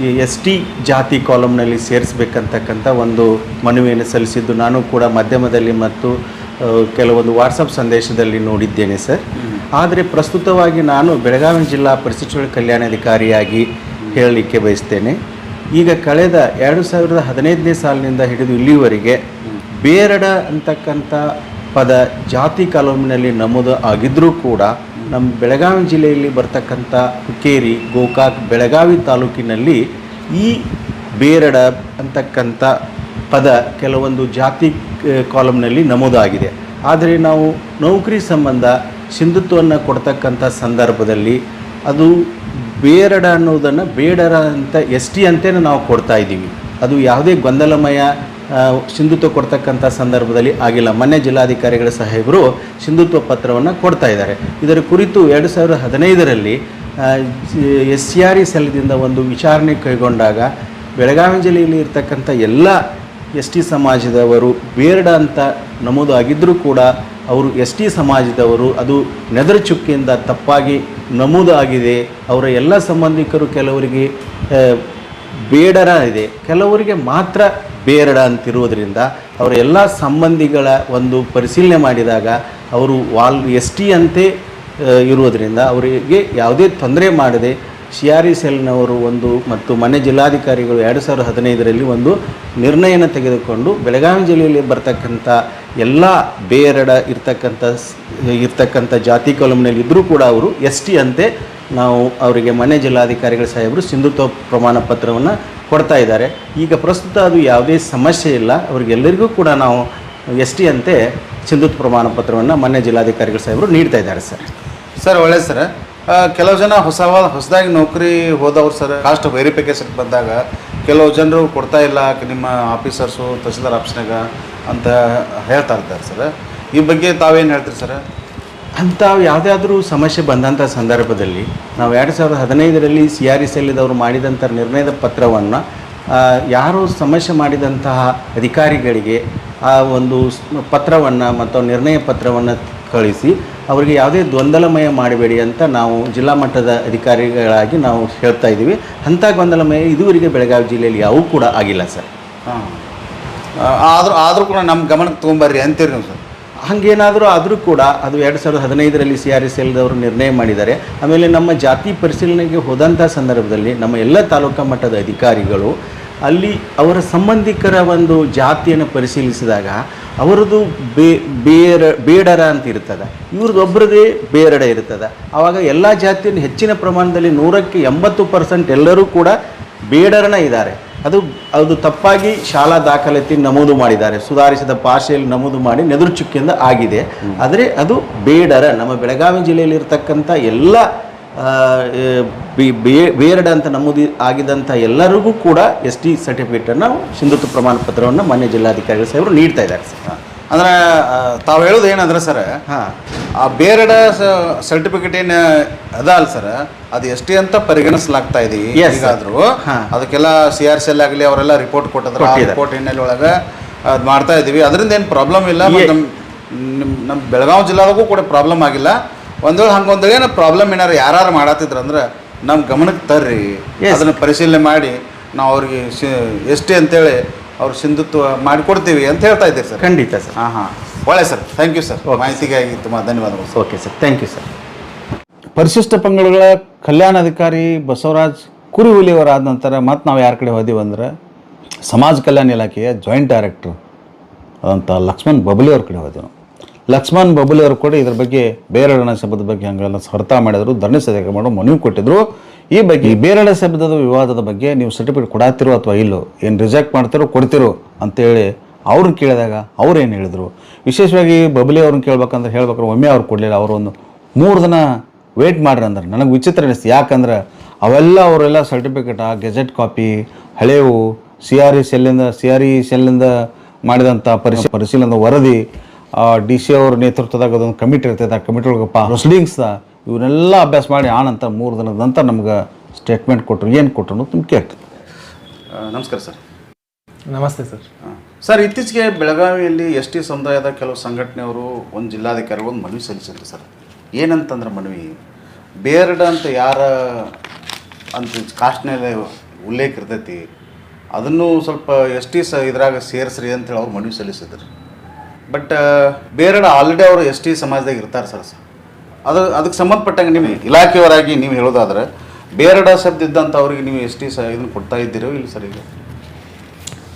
ಈ ಎಸ್ ಟಿ ಜಾತಿ ಕಾಲಮ್ನಲ್ಲಿ ಸೇರಿಸ್ಬೇಕಂತಕ್ಕಂಥ ಒಂದು ಮನವಿಯನ್ನು ಸಲ್ಲಿಸಿದ್ದು ನಾನು ಕೂಡ ಮಾಧ್ಯಮದಲ್ಲಿ ಮತ್ತು ಕೆಲವೊಂದು ವಾಟ್ಸಪ್ ಸಂದೇಶದಲ್ಲಿ ನೋಡಿದ್ದೇನೆ ಸರ್. ಆದರೆ ಪ್ರಸ್ತುತವಾಗಿ ನಾನು ಬೆಳಗಾವಿ ಜಿಲ್ಲಾ ಪರಿಶಿಷ್ಟ ಕಲ್ಯಾಣಾಧಿಕಾರಿಯಾಗಿ ಹೇಳಲಿಕ್ಕೆ ಬಯಸ್ತೇನೆ. ಈಗ ಕಳೆದ ಎರಡು ಸಾವಿರದ ಹದಿನೈದನೇ ಸಾಲಿನಿಂದ ಹಿಡಿದು ಇಲ್ಲಿವರೆಗೆ ಬೇರಡ ಅಂತಕ್ಕಂಥ ಪದ ಜಾತಿ ಕಾಲೋಮಿನಲ್ಲಿ ನಮೂದು ಆಗಿದ್ದರೂ ಕೂಡ ನಮ್ಮ ಬೆಳಗಾವಿ ಜಿಲ್ಲೆಯಲ್ಲಿ ಬರ್ತಕ್ಕಂಥ ಹುಕ್ಕೇರಿ, ಗೋಕಾಕ್, ಬೆಳಗಾವಿ ತಾಲೂಕಿನಲ್ಲಿ ಈ ಬೇರಡ ಅಂತಕ್ಕಂಥ ಪದ ಕೆಲವೊಂದು ಜಾತಿ ಕಾಲಮ್ನಲ್ಲಿ ನಮೂದಾಗಿದೆ. ಆದರೆ ನಾವು ನೌಕರಿ ಸಂಬಂಧ ಸಿಂಧುತ್ವವನ್ನು ಕೊಡ್ತಕ್ಕಂಥ ಸಂದರ್ಭದಲ್ಲಿ ಅದು ಬೇರಡ ಅನ್ನೋದನ್ನು ಬೇಡರ ಅಂತ ಎಸ್ ಟಿ ಅಂತಲೇ ನಾವು ಕೊಡ್ತಾ ಇದ್ದೀವಿ. ಅದು ಯಾವುದೇ ಗೊಂದಲಮಯ ಸಿಂಧುತ್ವ ಕೊಡ್ತಕ್ಕಂಥ ಸಂದರ್ಭದಲ್ಲಿ ಆಗಿಲ್ಲ. ಮೊನ್ನೆ ಜಿಲ್ಲಾಧಿಕಾರಿಗಳ ಸಾಹೇಬರು ಸಿಂಧುತ್ವ ಪತ್ರವನ್ನು ಕೊಡ್ತಾ ಇದ್ದಾರೆ. ಇದರ ಕುರಿತು ಎರಡು ಸಾವಿರದ ಹದಿನೈದರಲ್ಲಿ ಎಸ್ ಸಿ ಆರ್ ಇ ಸೆಲ್ದಿಂದ ಒಂದು ವಿಚಾರಣೆ ಕೈಗೊಂಡಾಗ ಬೆಳಗಾವಿ ಜಿಲ್ಲೆಯಲ್ಲಿ ಇರ್ತಕ್ಕಂಥ ಎಲ್ಲ ಎಸ್ ಟಿ ಸಮಾಜದವರು ಬೇಡ ಅಂತ ನಮೂದು ಆಗಿದ್ದರೂ ಕೂಡ ಅವರು ಎಸ್ ಟಿ ಸಮಾಜದವರು, ಅದು ನೆದರ ಚುಕ್ಕಿಯಿಂದ ತಪ್ಪಾಗಿ ನಮೂದಾಗಿದೆ ಅವರ ಎಲ್ಲ ಸಂಬಂಧಿಕರು ಕೆಲವರಿಗೆ ಬೇಡರ ಇದೆ. ಕೆಲವರಿಗೆ ಮಾತ್ರ ಬೇರಡ ಅಂತಿರುವುದರಿಂದ ಅವರ ಎಲ್ಲ ಸಂಬಂಧಿಗಳ ಒಂದು ಪರಿಶೀಲನೆ ಮಾಡಿದಾಗ ಅವರು ವಾಲ್ ಎಸ್ ಟಿ ಅಂತೆ ಇರುವುದರಿಂದ ಅವರಿಗೆ ಯಾವುದೇ ತೊಂದರೆ ಮಾಡದೆ ಸಿ ಆರ್ ಇ ಸೆಲ್ನವರು ಒಂದು ಮತ್ತು ಮನೆ ಜಿಲ್ಲಾಧಿಕಾರಿಗಳು ಎರಡು ಸಾವಿರದ ಹದಿನೈದರಲ್ಲಿ ಒಂದು ನಿರ್ಣಯನ ತೆಗೆದುಕೊಂಡು ಬೆಳಗಾವಿ ಜಿಲ್ಲೆಯಲ್ಲಿ ಬರ್ತಕ್ಕಂಥ ಎಲ್ಲ ಬೇರೆಡ ಇರ್ತಕ್ಕಂಥ ಇರ್ತಕ್ಕಂಥ ಜಾತಿ ಕಾಲಮ್ನಲ್ಲಿ ಇದ್ದರೂ ಕೂಡ ಅವರು ಎಸ್ ಟಿ ಅಂತೆ ನಾವು ಅವರಿಗೆ ಮನೆ ಜಿಲ್ಲಾಧಿಕಾರಿಗಳ ಸಾಹೇಬರು ಸಿಂಧುತ್ವ ಪ್ರಮಾಣ ಪತ್ರವನ್ನು ಕೊಡ್ತಾ ಇದ್ದಾರೆ. ಈಗ ಪ್ರಸ್ತುತ ಅದು ಯಾವುದೇ ಸಮಸ್ಯೆ ಇಲ್ಲ. ಅವ್ರಿಗೆಲ್ಲರಿಗೂ ಕೂಡ ನಾವು ಎಸ್ ಟಿ ಅಂತೆ ಸಿಂಧುತ್ವ ಪ್ರಮಾಣ ಪತ್ರವನ್ನು ಮನೆ ಜಿಲ್ಲಾಧಿಕಾರಿಗಳ ಸಾಹೇಬರು ನೀಡ್ತಾ ಇದ್ದಾರೆ ಸರ್. ಸರ್, ಒಳ್ಳೆ ಸರ್. ಕೆಲವು ಜನ ಹೊಸ ಹೊಸದಾಗಿ ನೌಕರಿ ಹೋದವ್ರು ಸರ್. ಕಾಸ್ಟ್ ವೆರಿಫಿಕೇಶನ್ ಬಂದಾಗ ಕೆಲವು ಜನರು ಕೊಡ್ತಾ ಇಲ್ಲ, ನಿಮ್ಮ ಆಫೀಸರ್ಸು ತಹಸೀಲ್ದಾರ್ ಆಫೀಸ್ನಾಗ ಅಂತ ಹೇಳ್ತಾ ಇರ್ತಾರೆ ಸರ್. ಈ ಬಗ್ಗೆ ತಾವೇನು ಹೇಳ್ತೀರಿ ಸರ್? ಅಂಥ ಯಾವುದಾದ್ರೂ ಸಮಸ್ಯೆ ಬಂದಂಥ ಸಂದರ್ಭದಲ್ಲಿ ನಾವು ಎರಡು ಸಾವಿರದ ಹದಿನೈದರಲ್ಲಿ ಸಿ ಆರ್ ಎಸ್ ಎಲ್ಲಿದವರು ಮಾಡಿದಂಥ ನಿರ್ಣಯದ ಪತ್ರವನ್ನು ಯಾರು ಸಮಸ್ಯೆ ಮಾಡಿದಂತಹ ಅಧಿಕಾರಿಗಳಿಗೆ ಆ ಒಂದು ಪತ್ರವನ್ನು ಮತ್ತು ನಿರ್ಣಯ ಪತ್ರವನ್ನು ಕಳಿಸಿ ಅವರಿಗೆ ಯಾವುದೇ ಗೊಂದಲಮಯ ಮಾಡಬೇಡಿ ಅಂತ ನಾವು ಜಿಲ್ಲಾ ಮಟ್ಟದ ಅಧಿಕಾರಿಗಳಾಗಿ ನಾವು ಹೇಳ್ತಾ ಇದ್ದೀವಿ. ಅಂಥ ಗೊಂದಲಮಯ ಇದುವರೆಗೆ ಬೆಳಗಾವಿ ಜಿಲ್ಲೆಯಲ್ಲಿ ಯಾವೂ ಕೂಡ ಆಗಿಲ್ಲ ಸರ್. ಆದರೂ ಆದರೂ ಕೂಡ ನಮ್ಮ ಗಮನಕ್ಕೆ ತೊಗೊಂಬರ್ರಿ ಅಂತೀರಿ ಸರ್. ಹಾಗೇನಾದರೂ ಆದರೂ ಕೂಡ ಅದು ಎರಡು ಸಾವಿರದ ಹದಿನೈದರಲ್ಲಿ ಸಿ ಆರ್ ಎಸ್ ಎಲ್ದವರು ನಿರ್ಣಯ ಮಾಡಿದ್ದಾರೆ. ಆಮೇಲೆ ನಮ್ಮ ಜಾತಿ ಪರಿಶೀಲನೆಗೆ ಹೋದಂಥ ಸಂದರ್ಭದಲ್ಲಿ ನಮ್ಮ ಎಲ್ಲ ತಾಲೂಕಾ ಮಟ್ಟದ ಅಧಿಕಾರಿಗಳು ಅಲ್ಲಿ ಅವರ ಸಂಬಂಧಿಕರ ಒಂದು ಜಾತಿಯನ್ನು ಪರಿಶೀಲಿಸಿದಾಗ ಅವರದ್ದು ಬೇ, ಬೇರ, ಬೇಡರ ಅಂತ ಇರ್ತದೆ. ಇವ್ರದ್ದು ಒಬ್ಬರದೇ ಬೇರಡ ಇರ್ತದೆ. ಆವಾಗ ಎಲ್ಲ ಜಾತಿಯನ್ನು ಹೆಚ್ಚಿನ ಪ್ರಮಾಣದಲ್ಲಿ ನೂರಕ್ಕೆ ಎಂಬತ್ತು ಪರ್ಸೆಂಟ್ ಎಲ್ಲರೂ ಕೂಡ ಬೇಡರನ ಇದ್ದಾರೆ. ಅದು ಅದು ತಪ್ಪಾಗಿ ಶಾಲಾ ದಾಖಲಾತಿ ನಮೂದು ಮಾಡಿದ್ದಾರೆ. ಸುಧಾರಿಸಿದ ಭಾಷೆಯಲ್ಲಿ ನಮೂದು ಮಾಡಿ ನೆದುರು ಚುಕ್ಕಿಯಿಂದ ಆಗಿದೆ. ಆದರೆ ಅದು ಬೇಡರ ನಮ್ಮ ಬೆಳಗಾವಿ ಜಿಲ್ಲೆಯಲ್ಲಿ ಇರತಕ್ಕಂಥ ಎಲ್ಲ ಬೇರಡ ಅಂತ ನಮೂದಿ ಆಗಿದಂಥ ಎಲ್ಲರಿಗೂ ಕೂಡ ಎಸ್ ಟಿ ಸರ್ಟಿಫಿಕೇಟನ್ನು ಸಿಂಧುತ್ವ ಪ್ರಮಾಣ ಪತ್ರವನ್ನು ಮಾನ್ಯ ಜಿಲ್ಲಾಧಿಕಾರಿಗಳು ಸಾಹೇಬರು ನೀಡ್ತಾ ಇದ್ದಾರೆ. ಸರ್ ಅಂದ್ರೆ ತಾವು ಹೇಳೋದು ಏನಂದ್ರೆ ಸರ್ ಹಾಂ. ಆ ಬೇರೆಡ ಸರ್ಟಿಫಿಕೇಟ್ ಏನ್ ಅದ ಅಲ್ಲ ಸರ್ ಅದು ಎಷ್ಟೇ ಅಂತ ಪರಿಗಣಿಸಲಾಗ್ತಾ ಇದೆ. ಈಗಾದ್ರೂ. ಅದಕ್ಕೆಲ್ಲ ಸಿ ಆರ್ ಸಿ ಎಲ್ ಆಗಲಿ ಅವರೆಲ್ಲ ರಿಪೋರ್ಟ್ ಕೊಟ್ಟಿದ್ರು. ರಿಪೋರ್ಟ್ ಹಿನ್ನೆಲೆ ಒಳಗೆ ಅದ್ ಮಾಡ್ತಾ ಇದೀವಿ. ಅದರಿಂದ ಏನು ಪ್ರಾಬ್ಲಮ್ ಇಲ್ಲ ನಮ್ಮ ನಿಮ್ಮ ನಮ್ಮ ಬೆಳಗಾವಿ ಜಿಲ್ಲಾದಾಗೂ ಕೂಡ ಪ್ರಾಬ್ಲಮ್ ಆಗಿಲ್ಲ. ಒಂದ್ ವೇಳೆ ಹಂಗೊಂದು ಏನೋ ಪ್ರಾಬ್ಲಮ್ ಏನಾರು ಯಾರು ಮಾಡತ್ತಿದ್ರು ಅಂದ್ರೆ ನಮ್ಮ ಗಮನಕ್ಕೆ ತರ್ರಿ. ಅದನ್ನ ಪರಿಶೀಲನೆ ಮಾಡಿ ನಾವು ಅವ್ರಿಗೆ ಎಷ್ಟೇ ಅಂತೇಳಿ ಅವ್ರ ಸಿಂಧುತ್ವ ಮಾಡಿಕೊಡ್ತೀವಿ ಅಂತ ಹೇಳ್ತಾ ಇದ್ದೀರಿ ಸರ್. ಖಂಡಿತ ಸರ್. ಹಾಂ ಹಾಂ. ಒಳ್ಳೆ ಸರ್. Thank you sir. ಮಾಹಿತಿಗಾಗಿ ತುಂಬ ಧನ್ಯವಾದಗಳು sir okay sir thank you sir ಪರಿಶಿಷ್ಟ ಪಂಗಡಗಳ ಕಲ್ಯಾಣಾಧಿಕಾರಿ ಬಸವರಾಜ್ ಕುರಿಹುಲಿಯವರಾದ ನಂತರ ಮತ್ತು ನಾವು ಯಾರ ಕಡೆ ಹೋದೀವಿ ಅಂದ್ರೆ ಸಮಾಜ ಕಲ್ಯಾಣ ಇಲಾಖೆಯ ಜಾಯಿಂಟ್ ಡೈರೆಕ್ಟ್ರು ಆದಂಥ ಲಕ್ಷ್ಮಣ್ ಬಬಲಿ ಅವ್ರ ಕಡೆ ಹೋದೆವು ಲಕ್ಷ್ಮಣ್ ಬಬಲಿ ಅವರು ಕೂಡ ಇದ್ರ ಬಗ್ಗೆ ಬೇರೆ ಶಬ್ದದ ಬಗ್ಗೆ ಹಂಗೆಲ್ಲ ಸ್ವರ್ಥ ಮಾಡಿದ್ರು ಧರಣಿ ಸದಸ್ಯ ಮಾಡೋ ಮನವಿ ಕೊಟ್ಟಿದ್ರು. ಈ ಬಗ್ಗೆ ಈ ಸಂಬಂಧದ ಶಬ್ದದ ವಿವಾದದ ಬಗ್ಗೆ ನೀವು ಸರ್ಟಿಫಿಕೇಟ್ ಕೊಡಾತಿರೋ ಅಥವಾ ಇಲ್ಲೋ, ಏನು ರಿಜೆಕ್ಟ್ ಮಾಡ್ತಿರೋ ಕೊಡ್ತಿರೋ ಅಂತೇಳಿ ಅವ್ರನ್ನ ಕೇಳಿದಾಗ ಅವ್ರು ಏನು ಹೇಳಿದರು? ವಿಶೇಷವಾಗಿ ಬಬಲಿ ಅವ್ರನ್ನ ಕೇಳ್ಬೇಕಂದ್ರೆ ಹೇಳ್ಬೇಕಾದ್ರೆ ಒಮ್ಮೆ ಅವ್ರು ಕೊಡಲಿಲ್ಲ, ಅವರು ಒಂದು ಮೂರು ದಿನ ವೆಯ್ಟ್ ಮಾಡ್ರಿ ಅಂದ್ರೆ. ನನಗೆ ವಿಚಿತ್ರ ಅನಿಸ್ತು. ಯಾಕಂದ್ರೆ ಅವೆಲ್ಲ ಅವರೆಲ್ಲ ಆ ಗೆಜೆಟ್ ಕಾಪಿ, ಹಳೆವು ಸಿ ಆರ್ ಇ ಸೆಲ್ಲಿಂದ ಸಿ ಆರ್ ಇ ಸೆಲ್ಲಿಂದ ಮಾಡಿದಂಥ ಪರಿಶೀಲ ಪರಿಶೀಲನೆ ವರದಿ ಡಿ ಸಿ ಅವ್ರ ನೇತೃತ್ವದಾಗ ಅದೊಂದು ಕಮಿಟಿ ಇರ್ತೈತೆ, ಆ ಕಮಿಟಿ ಒಳಗಪ್ಪ ಪ್ರೊಸೀಡಿಂಗ್ಸ್ ಇವನ್ನೆಲ್ಲ ಅಭ್ಯಾಸ ಮಾಡಿ ಆನಂತರ ನಂತರ ಮೂರು ದಿನದ ನಂತರ ನಮ್ಗೆ ಸ್ಟೇಟ್ಮೆಂಟ್ ಕೊಟ್ಟರು ಏನು ಕೊಟ್ಟರು ಅನ್ನೋದು ನಿಮ್ಗೆ ಕೇಳ್ತೀನಿ. ನಮಸ್ಕಾರ ಸರ್. ನಮಸ್ತೆ ಸರ್. ಸರ್ ಇತ್ತೀಚೆಗೆ ಬೆಳಗಾವಿಯಲ್ಲಿ ಎಸ್ ಟಿ ಸಮುದಾಯದ ಕೆಲವು ಸಂಘಟನೆಯವರು ಒಂದು ಜಿಲ್ಲಾಧಿಕಾರಿಗಳು ಒಂದು ಮನವಿ ಸಲ್ಲಿಸಿದ್ರು ಸರ್. ಏನಂತಂದ್ರೆ ಮನವಿ ಬೇರ್ಡ ಅಂತ ಯಾರ ಅಂತ ಕಾಸ್ಟ್ನಲ್ಲಿ ಉಲ್ಲೇಖ ಇರ್ತೈತಿ ಅದನ್ನು ಸ್ವಲ್ಪ ಎಸ್ ಟಿ ಸ ಇದ್ರಾಗ ಸೇರಿಸ್ರಿ ಅಂತೇಳಿ ಅವ್ರು ಮನವಿ ಸಲ್ಲಿಸಿದ್ರು. ಬಟ್ ಬೇರೆಡ ಆಲ್ರೆಡಿ ಅವರು ಎಸ್ ಟಿ ಸಮಾಜದಾಗ ಇರ್ತಾರೆ ಸರ್. ಅದು ಅದಕ್ಕೆ ಸಂಬಂಧಪಟ್ಟಂಗೆ ನೀವು ಇಲಾಖೆಯವರಾಗಿ ನೀವು ಹೇಳೋದಾದ್ರೆ ಬೇರೆಡ ಶಬ್ದ ಅವ್ರಿಗೆ ನೀವು ಎಷ್ಟು ಟಿ ಸ ಇದನ್ನು ಕೊಡ್ತಾ ಇದ್ದೀರೋ ಇಲ್ಲ ಸರ್ ಈಗ?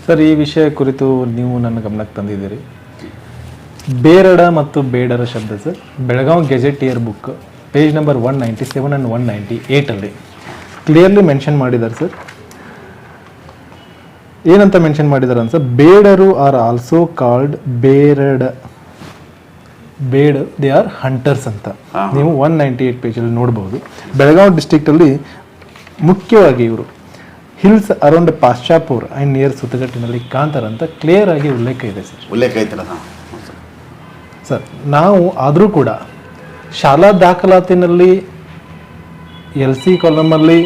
ಸರ್, ಈ ವಿಷಯ ಕುರಿತು ನೀವು ನನ್ನ ಗಮನಕ್ಕೆ ತಂದಿದ್ದೀರಿ. ಬೇರಡ ಮತ್ತು ಬೇಡರ ಶಬ್ದ sir. Belagavi gazette year book, page number one ninety seven and one ninety ಏಯ್ಟಲ್ಲಿ clearly mention ಮಾಡಿದ್ದಾರೆ ಸರ್. ಏನಂತ ಮೆನ್ಷನ್ ಮಾಡಿದ್ದಾರೆ ಅಂತ ಬೇಡರು are also called Berad. Beda they are hunters ಅಂತ. ನೀವು ಒನ್ ನೈಂಟಿ ಏಟ್ ಪೇಜಲ್ಲಿ ನೋಡ್ಬೋದು. ಬೆಳಗಾವಿ ಡಿಸ್ಟಿಕ್ಟಲ್ಲಿ ಮುಖ್ಯವಾಗಿ ಇವರು. Hills around Pashchapur and near ಸುತ್ತಗಟ್ಟಿನಲ್ಲಿ Kantara ಅಂತ ಕ್ಲಿಯರ್ ಆಗಿ ಉಲ್ಲೇಖ ಇದೆ ಸರ್ ಉಲ್ಲೇಖ ಐತಲ್ಲ ಸರ್ ನಾವು ಆದರೂ ಕೂಡ ಶಾಲಾ ದಾಖಲಾತಿನಲ್ಲಿ ಎಲ್ ಸಿ ಕಾಲಮಲ್ಲಿ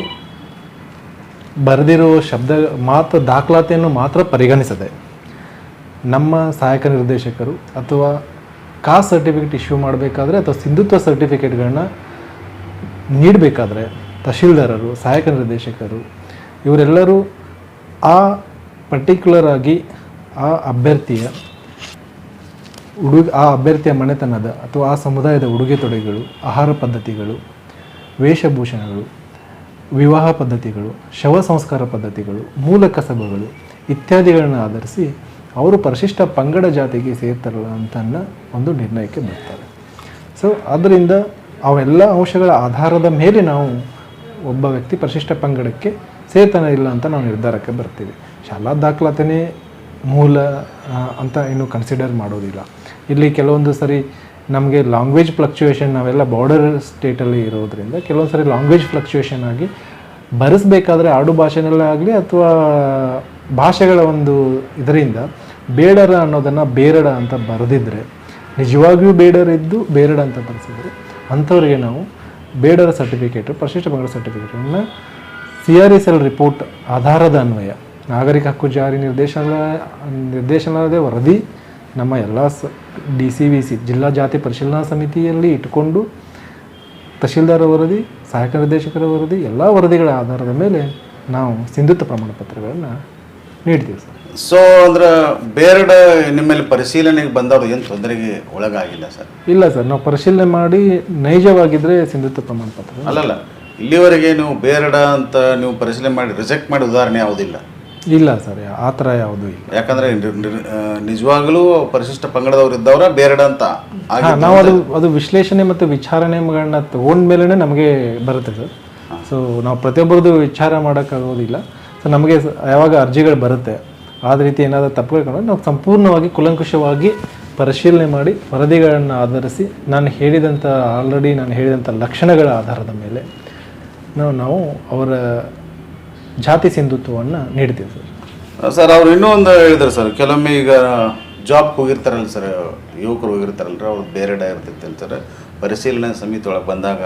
ಬರೆದಿರೋ ಶಬ್ದ ಮಾತ್ರ ದಾಖಲಾತಿಯನ್ನು ಮಾತ್ರ ಪರಿಗಣಿಸದೆ ನಮ್ಮ ಸಹಾಯಕ ನಿರ್ದೇಶಕರು ಅಥವಾ ಕಾಸ್ಟ್ ಸರ್ಟಿಫಿಕೇಟ್ ಇಶ್ಯೂ ಮಾಡಬೇಕಾದ್ರೆ ಅಥವಾ ಸಿಂಧುತ್ವ ಸರ್ಟಿಫಿಕೇಟ್ಗಳನ್ನ ನೀಡಬೇಕಾದ್ರೆ ತಹಶೀಲ್ದಾರರು, ಸಹಾಯಕ ನಿರ್ದೇಶಕರು, ಇವರೆಲ್ಲರೂ ಆ ಪರ್ಟಿಕ್ಯುಲರ್ ಆಗಿ ಆ ಅಭ್ಯರ್ಥಿಯ ಉಡುಗೆ, ಆ ಅಭ್ಯರ್ಥಿಯ ಮನೆತನದ ಅಥವಾ ಆ ಸಮುದಾಯದ ಉಡುಗೆ ತೊಡೆಗಳು ಆಹಾರ ಪದ್ಧತಿಗಳು, ವೇಷಭೂಷಣಗಳು, ವಿವಾಹ ಪದ್ಧತಿಗಳು, ಶವ ಸಂಸ್ಕಾರ ಪದ್ಧತಿಗಳು ಮೂಲ ಕಸಬಗಳು ಇತ್ಯಾದಿಗಳನ್ನು ಆಧರಿಸಿ ಅವರು ಪರಿಶಿಷ್ಟ ಪಂಗಡ ಜಾತಿಗೆ ಸೇರ್ತಾರಲ್ಲ ಅಂತ ಒಂದು ನಿರ್ಣಯಕ್ಕೆ ಬರ್ತಾರೆ. ಸೊ ಅದರಿಂದ ಅವೆಲ್ಲ ಅಂಶಗಳ ಆಧಾರದ ಮೇಲೆ ನಾವು ಒಬ್ಬ ವ್ಯಕ್ತಿ ಪರಿಶಿಷ್ಟ ಪಂಗಡಕ್ಕೆ ಸೇರ್ತಾನೆ ಇಲ್ಲ ಅಂತ ನಾವು ನಿರ್ಧಾರಕ್ಕೆ ಬರ್ತೀವಿ. ಶಾಲಾ ದಾಖಲಾತಿನೇ ಮೂಲ ಅಂತ ಏನು ಕನ್ಸಿಡರ್ ಮಾಡೋದಿಲ್ಲ. ಇಲ್ಲಿ ಕೆಲವೊಂದು ಸರಿ ನಮಗೆ ಲ್ಯಾಂಗ್ವೇಜ್ ಫ್ಲಕ್ಚುಯೇಷನ್ ನಾವೆಲ್ಲ ಬಾರ್ಡರ್ ಸ್ಟೇಟಲ್ಲಿ ಇರೋದ್ರಿಂದ ಕೆಲವೊಂದು ಸರಿ ಲ್ಯಾಂಗ್ವೇಜ್ ಫ್ಲಕ್ಚುಯೇಷನ್ ಆಗಿ ಬರೆಸ್ಬೇಕಾದ್ರೆ ಆಡು ಭಾಷೆನಲ್ಲೇ ಆಗಲಿ ಅಥವಾ ಭಾಷೆಗಳ ಒಂದು ಇದರಿಂದ ಬೇಡರ ಅನ್ನೋದನ್ನು ಬೇರಡ ಅಂತ ಬರೆದಿದ್ರೆ, ನಿಜವಾಗಿಯೂ ಬೇಡರ ಇದ್ದು ಬೇರಡ ಅಂತ ಬರೆಸಿದ್ರೆ, ಅಂಥವ್ರಿಗೆ ನಾವು ಬೇಡರ ಸರ್ಟಿಫಿಕೇಟು ಪರಿಶಿಷ್ಟ ಪಂಗಡ ಸರ್ಟಿಫಿಕೇಟನ್ನು C R S L report ಆಧಾರದ ಅನ್ವಯ. ನಾಗರಿಕ ಹಕ್ಕು ಜಾರಿ ನಿರ್ದೇಶನಾಲಯ ನಿರ್ದೇಶನಾಲಯದ ವರದಿ ನಮ್ಮ ಎಲ್ಲ ಸ ಡಿ ಸಿ ವಿ ಸಿ ಜಿಲ್ಲಾ ಜಾತಿ ಪರಿಶೀಲನಾ ಸಮಿತಿಯಲ್ಲಿ ಇಟ್ಟುಕೊಂಡು, ತಹಶೀಲ್ದಾರ ವರದಿ, ಸಹಾಯಕ ನಿರ್ದೇಶಕರ ವರದಿ, ಎಲ್ಲ ವರದಿಗಳ ಆಧಾರದ ಮೇಲೆ ನಾವು ಸಿಂಧುತ್ವ ಪ್ರಮಾಣ ಪತ್ರಗಳನ್ನು ನೀಡ್ತೀವಿ ಸರ್. ಸೊ ಅಂದ್ರೆ ಬೇರೆಡೆ ನಿಮ್ಮಲ್ಲಿ ಪರಿಶೀಲನೆಗೆ ಬಂದವರು ಏನು ತೊಂದರೆಗೆ ಒಳಗಾಗಿಲ್ಲ ಸರ್? ಇಲ್ಲ ಸರ್ ನಾವು ಪರಿಶೀಲನೆ ಮಾಡಿ ನೈಜವಾಗಿದ್ದರೆ ಸಿಂಧುತ್ವ ಪ್ರಮಾಣ ಪತ್ರ. ಅಲ್ಲಲ್ಲ ಇಲ್ಲಿವರೆಗೆ ನೀವು ಬೇರೆಡ ಅಂತ ನೀವು ಪರಿಶೀಲನೆ ಮಾಡಿ ರಿಜೆಕ್ಟ್ ಮಾಡಿ ಉದಾಹರಣೆ ಯಾವುದಿಲ್ಲ? ಇಲ್ಲ ಸರ್ ಆ ಥರ ಯಾವುದೂ ಇಲ್ಲ. ಯಾಕಂದ್ರೆ ನಿಜವಾಗ್ಲೂ ಪರಿಶಿಷ್ಟ ಪಂಗಡದವ್ರು ಇದ್ದವರ ಬೇರೆಡ ಅಂತ ಹಾ, ನಾವು ಅದು ಅದು ವಿಶ್ಲೇಷಣೆ ಮತ್ತು ವಿಚಾರಣೆಗಳನ್ನ ತಗೊಂಡ್ಮೇಲೆ ನಮಗೆ ಬರುತ್ತೆ ಸರ್. ಸೊ ನಾವು ಪ್ರತಿಯೊಬ್ಬರದ್ದು ವಿಚಾರ ಮಾಡೋಕ್ಕಾಗೋದಿಲ್ಲ. ಸೊ ನಮಗೆ ಯಾವಾಗ ಅರ್ಜಿಗಳು ಬರುತ್ತೆ ಆದ ರೀತಿ ಏನಾದರೂ ತಪ್ಪುಗಳು ಕಂಡ್ರೆ ನಾವು ಸಂಪೂರ್ಣವಾಗಿ ಕುಲಂಕುಷವಾಗಿ ಪರಿಶೀಲನೆ ಮಾಡಿ ವರದಿಗಳನ್ನು ಆಧರಿಸಿ ನಾನು ಹೇಳಿದಂಥ ಆಲ್ರೆಡಿ ನಾನು ಹೇಳಿದಂಥ ಲಕ್ಷಣಗಳ ಆಧಾರದ ಮೇಲೆ ನಾವು ನಾವು ಅವರ ಜಾತಿ ಸಿಂಧುತ್ವವನ್ನು ನೀಡ್ತೀವಿ ಸರ್. ಸರ್, ಅವ್ರು ಇನ್ನೂ ಒಂದು ಹೇಳಿದ್ರು ಸರ್, ಕೆಲವೊಮ್ಮೆ ಈಗ ಜಾಬ್ಗೆ ಹೋಗಿರ್ತಾರಲ್ಲ ಸರ್, ಯುವಕರು ಹೋಗಿರ್ತಾರಲ್ರಿ, ಅವ್ರು ಬೇರೆ ಅಂತ ಸರ್, ಪರಿಶೀಲನೆ ಸಮಿತಿ ಒಳಗೆ ಬಂದಾಗ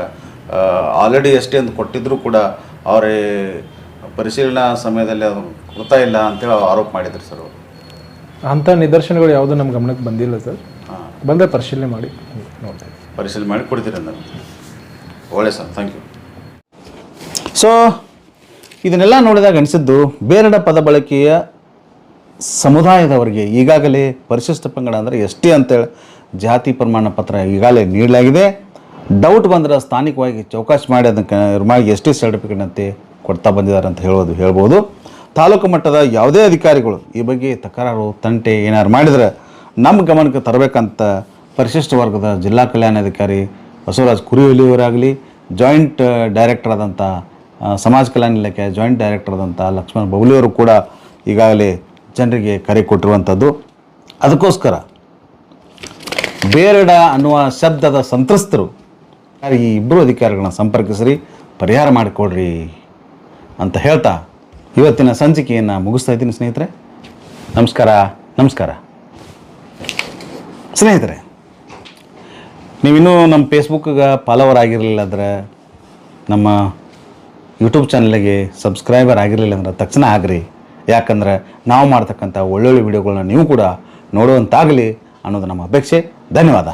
ಆಲ್ರೆಡಿ ಎಷ್ಟೇ ಅಂತ ಕೊಟ್ಟಿದ್ರು ಕೂಡ ಅವರೇ ಪರಿಶೀಲನಾ ಸಮಯದಲ್ಲಿ ಅದು ಕೊಡ್ತಾ ಇಲ್ಲ ಅಂತೇಳಿ ಅವ್ರು ಆರೋಪ ಮಾಡಿದ್ರು ಸರ್ ಅವರು. ಅಂಥ ನಿದರ್ಶನಗಳು ಯಾವುದೂ ನಮ್ಮ ಗಮನಕ್ಕೆ ಬಂದಿಲ್ಲ ಸರ್. ಹಾಂ. ಬಂದರೆ ಪರಿಶೀಲನೆ ಮಾಡಿ ನೋಡ್ತೀವಿ ಪರಿಶೀಲನೆ ಮಾಡಿ ಕೊಡ್ತೀರಿ ಅಂದ್ರೆ. ಒಳ್ಳೆ ಸರ್ ಥ್ಯಾಂಕ್ ಯು ಸೊ ಇದನ್ನೆಲ್ಲ ನೋಡಿದಾಗ ಅನಿಸಿದ್ದು ಬೇರೆಡ ಪದ ಬಳಕೆಯ ಸಮುದಾಯದವರಿಗೆ ಈಗಾಗಲೇ ಪರಿಶಿಷ್ಟ ಪಂಗಡ ಅಂದರೆ ಎಸ್ ಟಿ ಅಂತೇಳಿ ಜಾತಿ ಪ್ರಮಾಣ ಪತ್ರ ಈಗಾಗಲೇ ನೀಡಲಾಗಿದೆ. ಡೌಟ್ ಬಂದರೆ ಸ್ಥಾನಿಕವಾಗಿ ಚೌಕಾಶಿ ಮಾಡಿ ಅದಕ್ಕೆ ಮಾಡಿ ಎಸ್ ಟಿ ಸರ್ಟಿಫಿಕೇಟ್ ಅಂತೆ ಕೊಡ್ತಾ ಬಂದಿದ್ದಾರೆ ಅಂತ ಹೇಳೋದು ಹೇಳ್ಬೋದು. ತಾಲೂಕು ಮಟ್ಟದ ಯಾವುದೇ ಅಧಿಕಾರಿಗಳು ಈ ಬಗ್ಗೆ ತಕರಾರು, ತಂಟೆ ಏನಾದ್ರು ಮಾಡಿದರೆ ನಮ್ಮ ಗಮನಕ್ಕೆ ತರಬೇಕಂತ ಪರಿಶಿಷ್ಟ ವರ್ಗದ ಜಿಲ್ಲಾ ಕಲ್ಯಾಣಾಧಿಕಾರಿ ಬಸವರಾಜ್ ಕುರಿಯಲ್ಲಿಯವರಾಗಲಿ ಜಾಯಿಂಟ್ ಡೈರೆಕ್ಟರ್ ಆದಂಥ ಸಮಾಜ ಕಲ್ಯಾಣ ಇಲಾಖೆ ಜಾಯಿಂಟ್ ಡೈರೆಕ್ಟರ್ ಆದಂಥ ಲಕ್ಷ್ಮಣ ಬೌಲಿಯವರು ಕೂಡ ಈಗಾಗಲೇ ಜನರಿಗೆ ಕರೆ ಕೊಟ್ಟಿರುವಂಥದ್ದು ಅದಕ್ಕೋಸ್ಕರ ಬೇರೆಡ ಅನ್ನುವ ಶಬ್ದದ ಸಂತ್ರಸ್ತರು ಈ ಇಬ್ಬರು ಅಧಿಕಾರಿಗಳನ್ನ ಸಂಪರ್ಕಿಸ್ರಿ, ಪರಿಹಾರ ಮಾಡಿಕೊಡ್ರಿ. ಅಂತ ಹೇಳ್ತಾ ಇವತ್ತಿನ ಸಂಚಿಕೆಯನ್ನು ಮುಗಿಸ್ತಾ ಇದ್ದೀನಿ ಸ್ನೇಹಿತರೆ. ನಮಸ್ಕಾರ ನಮಸ್ಕಾರ. ಸ್ನೇಹಿತರೆ, ನೀವಿನ್ನೂ ನಮ್ಮ ಫೇಸ್ಬುಕ್ಗೆ ಫಾಲೋವರ್ ಆಗಿರಲಿಲ್ಲ ಅಂದ್ರೆ ನಮ್ಮ ಯೂಟ್ಯೂಬ್ ಚಾನಲ್ಗೆ ಸಬ್ಸ್ಕ್ರೈಬರ್ ಆಗಿರಲಿಲ್ಲ ಅಂದ್ರೆ ತಕ್ಷಣ ಆಗ್ರಿ. ಯಾಕಂದ್ರೆ ನಾವು ಮಾಡ್ತಕ್ಕಂಥ ಒಳ್ಳೊಳ್ಳೆ ವಿಡಿಯೋಗಳನ್ನ ನೀವು ಕೂಡ ನೋಡುವಂತಾಗಲಿ ಅನ್ನೋದು ನಮ್ಮ ಅಪೇಕ್ಷೆ. ಧನ್ಯವಾದ.